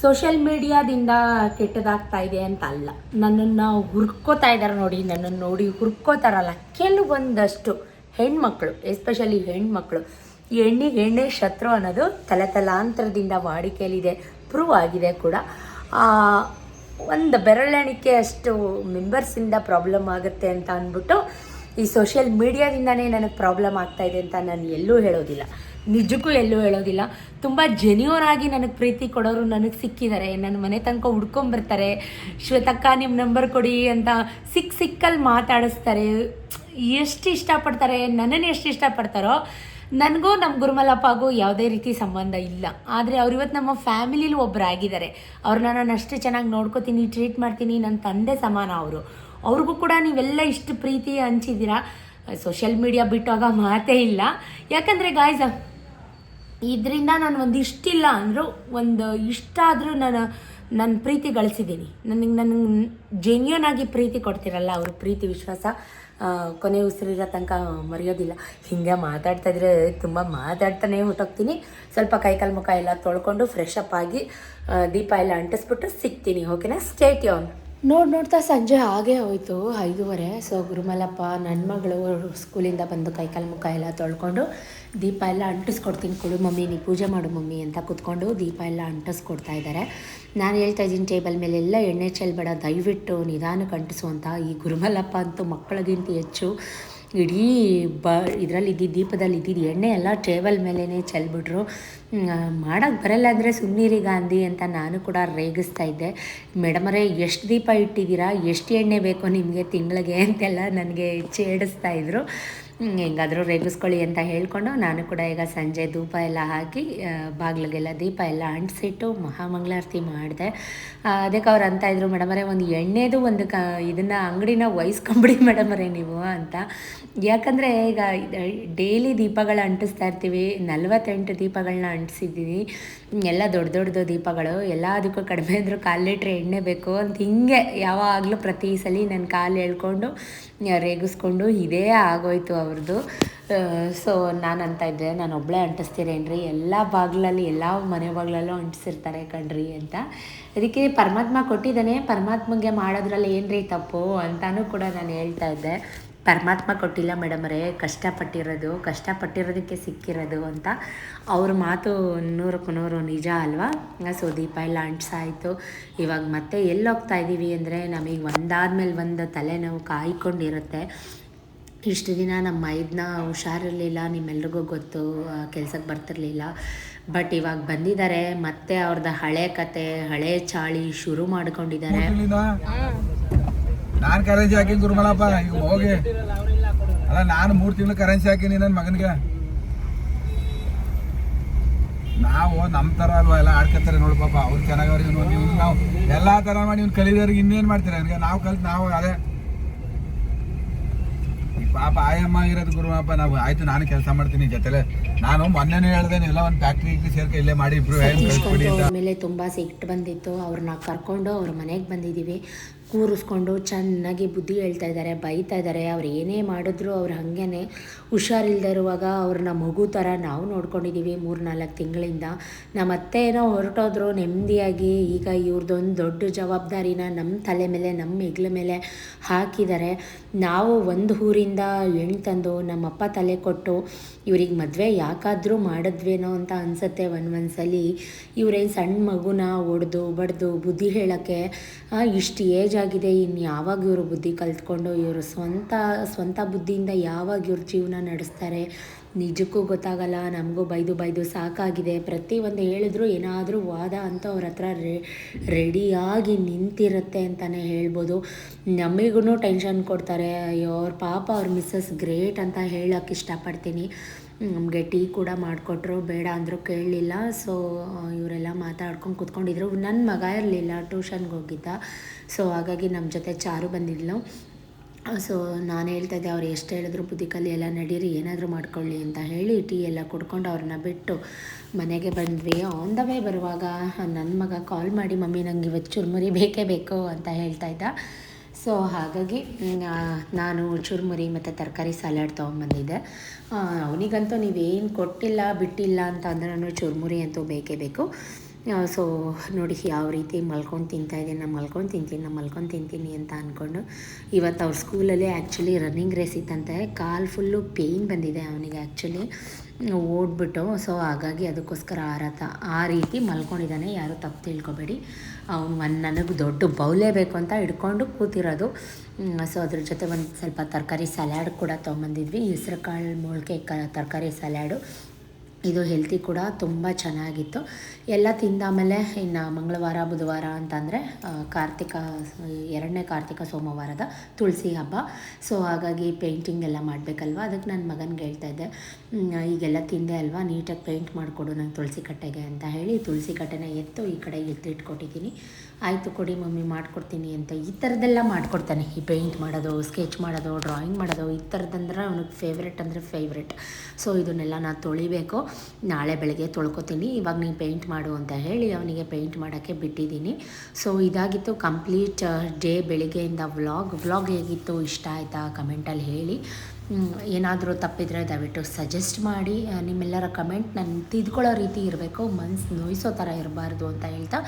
ಸೋಷಿಯಲ್ ಮೀಡಿಯಾದಿಂದ ಕೆಟ್ಟದಾಗ್ತಾ ಇದೆ ಅಂತ ಅಲ್ಲ. ನನ್ನನ್ನು ಹುರ್ಕೋತಾ ಇದ್ದಾರೆ ನೋಡಿ, ನನ್ನನ್ನು ನೋಡಿ ಹುರ್ಕೋತಾರಲ್ಲ ಕೆಲವೊಂದಷ್ಟು ಹೆಣ್ಮಕ್ಳು ಎಸ್ಪೆಷಲಿ ಹೆಣ್ಮಕ್ಳು ಹೆಣ್ಣಿಗೆ ಹೆಣ್ಣೆ ಶತ್ರು ಅನ್ನೋದು ತಲೆತಲಾಂತರದಿಂದ ವಾಡಿಕೆಯಲ್ಲಿದೆ ಪ್ರೂವ್ ಆಗಿದೆ ಕೂಡ. ಒಂದು ಬೆರಳೆಣಿಕೆ ಅಷ್ಟು ಮೆಂಬರ್ಸಿಂದ ಪ್ರಾಬ್ಲಮ್ ಆಗುತ್ತೆ ಅಂತ ಅಂದ್ಬಿಟ್ಟು ಈ ಸೋಷಿಯಲ್ ಮೀಡಿಯಾದಿಂದನೇ ನನಗೆ ಪ್ರಾಬ್ಲಮ್ ಆಗ್ತಾ ಇದೆ ಅಂತ ನಾನು ಎಲ್ಲೂ ಹೇಳೋದಿಲ್ಲ. ನಿಜಕ್ಕೂ ಎಲ್ಲೂ ಹೇಳೋದಿಲ್ಲ. ತುಂಬ ಜೆನ್ಯೂನ್ ಆಗಿ ನನಗೆ ಪ್ರೀತಿ ಕೊಡೋರು ನನಗೆ ಸಿಕ್ಕಿದ್ದಾರೆ. ನನ್ನ ಮನೆ ತನಕ ಹುಡ್ಕೊಂಬರ್ತಾರೆ ಶ್ವೇತಕ್ಕ ನಿಮ್ಮ ನಂಬರ್ ಕೊಡಿ ಅಂತ ಸಿಕ್ಕ ಸಿಕ್ಕಲ್ಲಿ ಮಾತಾಡಿಸ್ತಾರೆ. ಎಷ್ಟು ಇಷ್ಟಪಡ್ತಾರೆ? ನನ್ನನ್ನು ಎಷ್ಟು ಇಷ್ಟಪಡ್ತಾರೋ ನನಗೂ ನಮ್ಮ ಗುರುಮಲಪ್ಪಗೂ ಯಾವುದೇ ರೀತಿ ಸಂಬಂಧ ಇಲ್ಲ. ಆದರೆ ಅವ್ರು ಇವತ್ತು ನಮ್ಮ ಫ್ಯಾಮಿಲಿಲಿ ಒಬ್ಬರಾಗಿದ್ದಾರೆ ಅವ್ರನ್ನ ನಾನು ಅಷ್ಟು ಚೆನ್ನಾಗಿ ನೋಡ್ಕೋತೀನಿ ಟ್ರೀಟ್ ಮಾಡ್ತೀನಿ ನನ್ನ ತಂದೆ ಸಮಾನ ಅವರು. ಅವ್ರಿಗೂ ಕೂಡ ನೀವೆಲ್ಲ ಇಷ್ಟು ಪ್ರೀತಿ ಹಂಚಿದ್ದೀರಾ? ಸೋಷಿಯಲ್ ಮೀಡಿಯಾ ಬಿಟ್ಟಾಗ ಮಾತೇ ಇಲ್ಲ. ಯಾಕಂದರೆ ಗಾಯ್ಸ್ ಇದರಿಂದ ನಾನು ಒಂದು ಇಷ್ಟಿಲ್ಲ ಅಂದರೂ ಒಂದು ಇಷ್ಟ ಆದರೂ ನಾನು ನನ್ನ ಪ್ರೀತಿ ಗಳಿಸಿದ್ದೀನಿ. ನನಗೆ ನನಗೆ ಜೆನ್ಯೂನ್ ಆಗಿ ಪ್ರೀತಿ ಕೊಡ್ತಿರಲ್ಲ ಅವರು ಪ್ರೀತಿ, ವಿಶ್ವಾಸ? ಕೊನೆ ಉಸಿರಿರೋ ತನಕ ಮರೆಯೋದಿಲ್ಲ. ಹಿಂಗೆ ಮಾತಾಡ್ತಾ ಇದ್ರೆ ತುಂಬ ಮಾತಾಡ್ತಾನೆ ಹೊಟ್ಟೋಗ್ತೀನಿ ಸ್ವಲ್ಪ ಕೈಕಾಲು ಮುಖ ಎಲ್ಲ ತೊಳ್ಕೊಂಡು ಫ್ರೆಶ್ ಅಪ್ ಆಗಿ ದೀಪ ಎಲ್ಲ ಅಂಟಿಸ್ಬಿಟ್ಟು ಸಿಗ್ತೀನಿ ಓಕೆನಾ ಸ್ಟೇಟ್ ಯೋನ್ ನೋಡಿ ನೋಡ್ತಾ ಸಂಜೆ ಹಾಗೆ ಹೋಯ್ತು, ಐದೂವರೆ. ಸೊ ಗುರುಮಲಪ್ಪ ನನ್ನ ಮಗಳು ಸ್ಕೂಲಿಂದ ಬಂದು ಕೈಕಾಲು ಮುಖ ಎಲ್ಲ ತೊಳ್ಕೊಂಡು ದೀಪ ಎಲ್ಲ ಅಂಟಿಸ್ಕೊಡ್ತೀನಿ. ಕೊಡು ಮಮ್ಮಿ, ನೀ ಪೂಜೆ ಮಾಡು ಮಮ್ಮಿ ಅಂತ ಕೂತ್ಕೊಂಡು ದೀಪ ಎಲ್ಲ ಅಂಟಿಸ್ಕೊಡ್ತಾ ಇದ್ದಾರೆ. ನಾನು ಹೇಳ್ತಾ ಇದ್ದೀನಿ ಟೇಬಲ್ ಮೇಲೆ ಎಲ್ಲ ಎಣ್ಣೆ ಚೆಲ್ಬೇಡ ದಯವಿಟ್ಟು ನಿಧಾನಕ್ಕೆ ಅಂಟಿಸು ಅಂತ ಈ ಗುರುಮಲ್ಲಪ್ಪ ಅಂತೂ ಮಕ್ಕಳಿಗಿಂತ ಹೆಚ್ಚು ಇಡೀ ಬ ಇದರಲ್ಲಿ ಇದ್ದಿದ್ದು ದೀಪದಲ್ಲಿ ಇದ್ದಿದ್ದು ಎಣ್ಣೆ ಎಲ್ಲ ಟೇಬಲ್ ಮೇಲೇ ಚೆಲ್ಬಿಟ್ರು ಮಾಡೋಕ್ಕೆ ಬರಲ್ಲ ಅಂದರೆ ಸುಮ್ಮನಿರಿ ಗಾಂಧಿ ಅಂತ ನಾನು ಕೂಡ ರೇಗಿಸ್ತಾ ಇದ್ದೆ. ಮೇಡಮರೇ ಎಷ್ಟು ದೀಪ ಇಟ್ಟಿದ್ದೀರಾ? ಎಷ್ಟು ಎಣ್ಣೆ ಬೇಕು ನಿಮಗೆ ತಿಂಗಳಿಗೆ ಅಂತೆಲ್ಲ ನನಗೆ ಛೇಡಿಸ್ತಾ ಇದ್ರು. ಹೆಂಗಾದರೂ ರೇಗಿಸ್ಕೊಳ್ಳಿ ಅಂತ ಹೇಳಿಕೊಂಡು ನಾನು ಕೂಡ ಈಗ ಸಂಜೆ ಧೂಪ ಎಲ್ಲ ಹಾಕಿ ಬಾಗಿಲಿಗೆಲ್ಲ ದೀಪ ಎಲ್ಲ ಅಂಟಿಸಿಟ್ಟು ಮಹಾಮಂಗಳಾರತಿ ಮಾಡಿದೆ. ಅದಕ್ಕೆ ಅವ್ರು ಅಂತ ಇದ್ರು ಮೇಡಮರೇ ಒಂದು ಎಣ್ಣೆದು ಒಂದು ಕ ಇದನ್ನು ಅಂಗಡಿನ ವಹಿಸ್ಕೊಂಬಿಡಿ ಮೇಡಮರೇ ನೀವು ಅಂತ. ಯಾಕಂದರೆ ಈಗ ಡೈಲಿ ದೀಪಗಳು ಅಂಟಿಸ್ತಾ ಇರ್ತೀವಿ ನಲ್ವತ್ತೆಂಟು ದೀಪಗಳನ್ನ ಅಂಟಿಸಿದ್ದೀವಿ ಎಲ್ಲ ದೊಡ್ಡ ದೊಡ್ಡದು ದೀಪಗಳು ಎಲ್ಲ ಅದಕ್ಕೂ ಕಡಿಮೆ ಅಂದರೂ ಕಾಲು ಲೀಟ್ರ್ ಎಣ್ಣೆ ಬೇಕು ಅಂತ ಹಿಂಗೆ ಯಾವಾಗಲೂ ಪ್ರತಿ ಸಲ ನನ್ನ ಕಾಲು ಎಳ್ಕೊಂಡು ಆ, ರೇಗಿಸ್ಕೊಂಡು ಇದೇ ಆಗೋಯ್ತು ಅವ್ರದ್ದು ಸೊ ನಾನು ಅಂತ ಇದ್ದೆ, ನಾನು ಒಬ್ಬಳೇ ಅಂಟಿಸ್ತೀರೇನ್ರಿ? ಎಲ್ಲ ಬಾಗಿಲಲ್ಲಿ, ಎಲ್ಲ ಮನೆ ಬಾಗಿಲಲ್ಲೂ ಅಂಟಿಸಿರ್ತಾರೆ ಕಣ್ರಿ ಅಂತ. ಅದಕ್ಕೆ ಪರಮಾತ್ಮ ಕೊಟ್ಟಿದ್ದಾನೆ, ಪರಮಾತ್ಮಗೆ ಮಾಡೋದ್ರಲ್ಲಿ ಏನ್ರಿ ತಪ್ಪು ಅಂತಾನೂ ಕೂಡ ನಾನು ಹೇಳ್ತಾ ಇದ್ದೆ. ಪರಮಾತ್ಮ ಕೊಟ್ಟಿಲ್ಲ ಮೇಡಮರೇ ಕಷ್ಟಪಟ್ಟಿರೋದು ಕಷ್ಟಪಟ್ಟಿರೋದಕ್ಕೆ ಸಿಕ್ಕಿರೋದು ಅಂತ. ಅವ್ರ ಮಾತು ನೂರಕ್ಕೂ ನೂರು ನಿಜ ಅಲ್ವಾ? ಸೊ ದೀಪ ಎಲ್ಲ ಅಂಟಿಸಾಯಿತು. ಇವಾಗ ಮತ್ತೆ ಎಲ್ಲಿ ಹೋಗ್ತಾ ಇದ್ದೀವಿ ಅಂದರೆ ನಮಗೆ ಒಂದಾದ್ಮೇಲೆ ಒಂದು ತಲೆನೋವು ಕಾಯ್ಕೊಂಡಿರುತ್ತೆ. ಇಷ್ಟು ದಿನ ನಮ್ಮ ಮೈದನ್ನ ಹುಷಾರಿರಲಿಲ್ಲ ನಿಮ್ಮೆಲ್ರಿಗೂ ಗೊತ್ತು ಕೆಲ್ಸಕ್ಕೆ ಬರ್ತಿರ್ಲಿಲ್ಲ. ಬಟ್ ಇವಾಗ ಬಂದಿದ್ದಾರೆ ಮತ್ತೆ ಅವ್ರದ್ದು ಹಳೆ ಕತೆ ಹಳೆ ಚಾಳಿ ಶುರು ಮಾಡ್ಕೊಂಡಿದ್ದಾರೆ. ನಾನು ಕರೆನ್ಸಿ ಹಾಕಿನಿ ಗುರುಮಲಪ್ಪ ಈಗ ಹೋಗಿ. ಅಲ್ಲ ನಾನು ಮೂರು ತಿಂಗಳು ಕರೆನ್ಸಿ ಹಾಕಿನಿ ನನ್ನ ಮಗನಿಗೆ. ನಾವು ನಮ್ಮ ಥರ ಅಲ್ವಾ ಎಲ್ಲ ಆಡ್ಕೊತಾರೆ ನೋಡಿ ಪಾಪ ಅವ್ರು ಚೆನ್ನಾಗವ್ರಿ ಇವ್ನು ನೀವು ನಾವು ಎಲ್ಲ ಥರ ಮಾಡಿ ಇವ್ನು ಕಲಿದವ್ರಿಗೆ ಇನ್ನೇನು ಮಾಡ್ತೀರ? ನನಗೆ ನಾವು ಕಲ್ತು ನಾವು ಅದೇ. ಈ ಪಾಪ ಆಯಮ್ಮ ಇರೋದು ಗುರುಮಪ್ಪ ನಾವು ಆಯ್ತು ನಾನು ಕೆಲಸ ಮಾಡ್ತೀನಿ ಜೊತೆಲೆ. ನಾನು ಮೊನ್ನೆನೇ ಹೇಳ್ದೆ ಎಲ್ಲ ಒಂದು ಫ್ಯಾಕ್ಟ್ರಿ ಸೇರ್ಕ ಇಲ್ಲೇ ಮಾಡಿ ಇಬ್ರು ಆಮೇಲೆ ತುಂಬ ಸಿಟ್ಟು ಬಂದಿತ್ತು. ಅವ್ರನ್ನ ಕರ್ಕೊಂಡು ಅವ್ರ ಮನೆಗೆ ಬಂದಿದ್ದೀವಿ ಕೂರಿಸ್ಕೊಂಡು ಚೆನ್ನಾಗಿ ಬುದ್ಧಿ ಹೇಳ್ತಾ ಇದ್ದಾರೆ, ಬೈತಾ ಇದ್ದಾರೆ. ಅವ್ರು ಏನೇ ಮಾಡಿದ್ರು ಅವ್ರು ಹಾಗೇನೆ ಹುಷಾರಿಲ್ಲದೆ ಇರುವಾಗ ಅವ್ರನ್ನ ಮಗು ಥರ ನಾವು ನೋಡ್ಕೊಂಡಿದ್ದೀವಿ ಮೂರು ನಾಲ್ಕು ತಿಂಗಳಿಂದ. ನಮ್ಮ ಅತ್ತೆ ಏನೋ ಹೊರಟೋದ್ರು ನೆಮ್ಮದಿಯಾಗಿ, ಈಗ ಇವ್ರದ್ದೊಂದು ದೊಡ್ಡ ಜವಾಬ್ದಾರಿನ ನಮ್ಮ ತಲೆ ಮೇಲೆ, ನಮ್ಮ ಹೆಗ್ಲ ಮೇಲೆ ಹಾಕಿದ್ದಾರೆ. ನಾವು ಒಂದು ಊರಿಂದ ಹೆಣ್ಣು ತಂದು ನಮ್ಮಪ್ಪ ತಲೆ ಕೊಟ್ಟು ಇವ್ರಿಗೆ ಮದುವೆ ಯಾಕಾದರೂ ಮಾಡಿದ್ವೇನೋ ಅಂತ ಅನಿಸುತ್ತೆ ಒಂದು ಒಂದ್ಸಲಿ ಇವ್ರೇನು ಸಣ್ಣ ಮಗುನ ಒಡೆದು ಬಡ್ದು ಬುದ್ಧಿ ಹೇಳೋಕ್ಕೆ ಇಷ್ಟು ಏಜ್ ಆಗಿದೆ ಇನ್ನು ಯಾವಾಗ ಇವರು ಬುದ್ಧಿ ಕಲ್ತ್ಕೊಂಡು ಇವರು ಸ್ವಂತ ಸ್ವಂತ ಬುದ್ಧಿಯಿಂದ ಯಾವಾಗ ಇವ್ರ ಜೀವನ ನಡೆಸ್ತಾರೆ, ನಿಜಕ್ಕೂ ಗೊತ್ತಾಗಲ್ಲ, ನಮಗೂ ಬೈದು ಬೈದು ಸಾಕಾಗಿದೆ. ಪ್ರತಿ ಒಂದು ಹೇಳಿದ್ರು ಏನಾದರೂ ವಾದ ಅಂತ ಅವ್ರ ಹತ್ರ ರೆ, ರೆಡಿಯಾಗಿ ನಿಂತಿರುತ್ತೆ ಅಂತಲೇ ಹೇಳ್ಬೋದು. ನಮಗೂ ಟೆನ್ಷನ್ ಕೊಡ್ತಾರೆ, ಅಯ್ಯೋ, ಅವ್ರ ಪಾಪ ಅವ್ರ ಮಿಸ್ಸಸ್ ಗ್ರೇಟ್ ಅಂತ ಹೇಳೋಕ್ಕೆ ಇಷ್ಟಪಡ್ತೀನಿ. ನಮಗೆ ಟೀ ಕೂಡ ಮಾಡಿಕೊಟ್ರು. ಬೇಡ ಅಂದರೂ ಕೇಳಲಿಲ್ಲ. ಸೊ ಇವರೆಲ್ಲ ಮಾತಾಡ್ಕೊಂಡು ಕೂತ್ಕೊಂಡಿದ್ರು. ನನ್ನ ಮಗ ಇರಲಿಲ್ಲ, ಟ್ಯೂಷನ್ಗೆ ಹೋಗಿದ್ದ. ಸೊ ಹಾಗಾಗಿ ನಮ್ಮ ಜೊತೆ ಚಾರು ಬಂದಿದ್ಲು. ಸೊ ನಾನು ಹೇಳ್ತಾ ಇದ್ದೆ, ಅವ್ರು ಎಷ್ಟು ಹೇಳಿದ್ರು ಬುದ್ಧಿ ಕಲಿ ಎಲ್ಲ ನಡೀರಿ, ಏನಾದರೂ ಮಾಡ್ಕೊಳ್ಳಿ ಅಂತ ಹೇಳಿ ಟೀ ಎಲ್ಲ ಕುಡ್ಕೊಂಡು ಅವ್ರನ್ನ ಬಿಟ್ಟು ಮನೆಗೆ ಬಂದ್ವಿ. ಆನ್ ದ ವೇ ಬರುವಾಗ ನನ್ನ ಮಗ ಕಾಲ್ ಮಾಡಿ, ಮಮ್ಮಿ, ನಂಗೆ ಇವತ್ತು ಚುರುಮುರಿ ಬೇಕೇ ಬೇಕು ಅಂತ ಹೇಳ್ತಾ ಇದ್ದ. ಸೊ ಹಾಗಾಗಿ ನಾನು ಚುರುಮುರಿ ಮತ್ತು ತರಕಾರಿ ಸಲಾಡ್ ತೊಗೊಂಬಂದಿದ್ದೆ ಅವನಿಗಂತೂ ನೀವೇನು ಕೊಟ್ಟಿಲ್ಲ, ಬಿಟ್ಟಿಲ್ಲ ಅಂತ ಅಂದರೆ ನಾನು ಚುರುಮುರಿ ಅಂತೂ ಬೇಕೇ ಬೇಕು. ಸೊ ನೋಡಿ ಯಾವ ರೀತಿ ಮಲ್ಕೊಂಡು ತಿಂತಾ ಇದ್ದೀನಿ, ನಾನು ಮಲ್ಕೊಂಡು ತಿಂತೀನಿ, ನಾನು ಮಲ್ಕೊಂಡು ತಿಂತೀನಿ ಅಂತ ಅಂದ್ಕೊಂಡು ಇವತ್ತು ಅವ್ರ ಸ್ಕೂಲಲ್ಲಿ ಆ್ಯಕ್ಚುಲಿ ರನ್ನಿಂಗ್ ರೇಸ್ ಇತ್ತಂತೆ. ಕಾಲು ಫುಲ್ಲು ಪೇಯ್ನ್ ಬಂದಿದೆ ಅವನಿಗೆ ಆ್ಯಕ್ಚುಲಿ ಓಡ್ಬಿಟ್ಟು ಸೊ ಹಾಗಾಗಿ ಅದಕ್ಕೋಸ್ಕರ ಆರತ ಆ ರೀತಿ ಮಲ್ಕೊಂಡಿದ್ದಾನೆ. ಯಾರೂ ತಪ್ಪು ತಿಳ್ಕೊಬೇಡಿ. ಅವನು ಒಂದು ನನಗೆ ದೊಡ್ಡ ಬೌಲೇ ಬೇಕು ಅಂತ ಹಿಡ್ಕೊಂಡು ಕೂತಿರೋದು. ಸೊ ಅದ್ರ ಜೊತೆ ಒಂದು ಸ್ವಲ್ಪ ತರಕಾರಿ ಸಲಾಡ್ ಕೂಡ ತೊಗೊಂಬಂದಿದ್ವಿ. ಹೆಸ್ರು ಕಾಳು ಮೊಳಕೆ ಕ ತರಕಾರಿ ಸಲಾಡು ಇದು ಹೆಲ್ತಿ ಕೂಡ ತುಂಬ ಚೆನ್ನಾಗಿತ್ತು. ಎಲ್ಲ ತಿಂದಾಮೇಲೆ ಇನ್ನು ಮಂಗಳವಾರ ಬುಧವಾರ ಅಂತಂದರೆ ಕಾರ್ತಿಕ ಎರಡನೇ ಕಾರ್ತಿಕ ಸೋಮವಾರದ ತುಳಸಿ ಹಬ್ಬ. ಸೊ ಹಾಗಾಗಿ ಪೇಂಟಿಂಗ್ ಎಲ್ಲ ಮಾಡಬೇಕಲ್ವ? ಅದಕ್ಕೆ ನನ್ನ ಮಗನಿಗೆ ಹೇಳ್ತಾ ಇದ್ದೆ "ಹ್ಮ್, ಈಗೆಲ್ಲ ತಿಂದೆ ಅಲ್ವಾ? ನೀಟಾಗಿ ಪೇಂಟ್ ಮಾಡಿಕೊಡು ನಂಗೆ ತುಳಸಿ ಕಟ್ಟೆಗೆ ಅಂತ ಹೇಳಿ ತುಳಸಿ ಕಟ್ಟೆನ ಎತ್ತು ಈ ಕಡೆ ಎತ್ತಿಟ್ಕೊಟ್ಟಿದ್ದೀನಿ. ಆಯಿತು ಕೊಡಿ ಮಮ್ಮಿ ಮಾಡಿಕೊಡ್ತೀನಿ ಅಂತ ಈ ಥರದ್ದೆಲ್ಲ ಮಾಡಿಕೊಡ್ತಾನೆ. ಈ ಪೇಂಟ್ ಮಾಡೋದು ಸ್ಕೆಚ್ ಮಾಡೋದು ಡ್ರಾಯಿಂಗ್ ಮಾಡೋದು, ಈ ಥರದ್ದಂದ್ರೆ ಅವನಿಗೆ ಫೇವ್ರೆಟ್ ಅಂದರೆ ಫೇವ್ರೆಟ್ ಸೊ ಇದನ್ನೆಲ್ಲ ನಾನು ತೊಳಿಬೇಕು. ನಾಳೆ ಬೆಳಗ್ಗೆ ತೊಳ್ಕೊತೀನಿ. ಇವಾಗ ನೀನು ಪೇಂಟ್ ಮಾಡು ಅಂತ ಹೇಳಿ ಅವನಿಗೆ ಪೇಂಟ್ ಮಾಡೋಕ್ಕೆ ಬಿಟ್ಟಿದ್ದೀನಿ. ಸೊ ಇದಾಗಿತ್ತು ಕಂಪ್ಲೀಟ್ ಡೇ ಬೆಳಗ್ಗೆಯಿಂದ ವ್ಲಾಗ್ ವ್ಲಾಗ್ ಹೇಗಿತ್ತು, ಇಷ್ಟ ಆಯಿತಾ ಕಮೆಂಟಲ್ಲಿ ಹೇಳಿ. ಏನಾದರೂ ತಪ್ಪಿದರೆ ದಯವಿಟ್ಟು ಸಜೆಸ್ಟ್ ಮಾಡಿ. ನಿಮ್ಮೆಲ್ಲರ ಕಮೆಂಟ್ ನಾನು ತಿದ್ಕೊಳ್ಳೋ ರೀತಿ ಇರಬೇಕು. ಮನ್ಸು ನೋಯಿಸೋ ಥರ ಇರಬಾರ್ದು ಅಂತ ಹೇಳ್ತಾ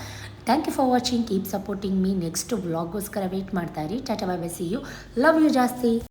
thank you for watching keep supporting me next ವ್ಲಾಗ್ಗೋಸ್ಕರ wait ಮಾಡ್ತಾ ಇರಿ. Tata bye bye see you love you ಜಾಸ್ತಿ.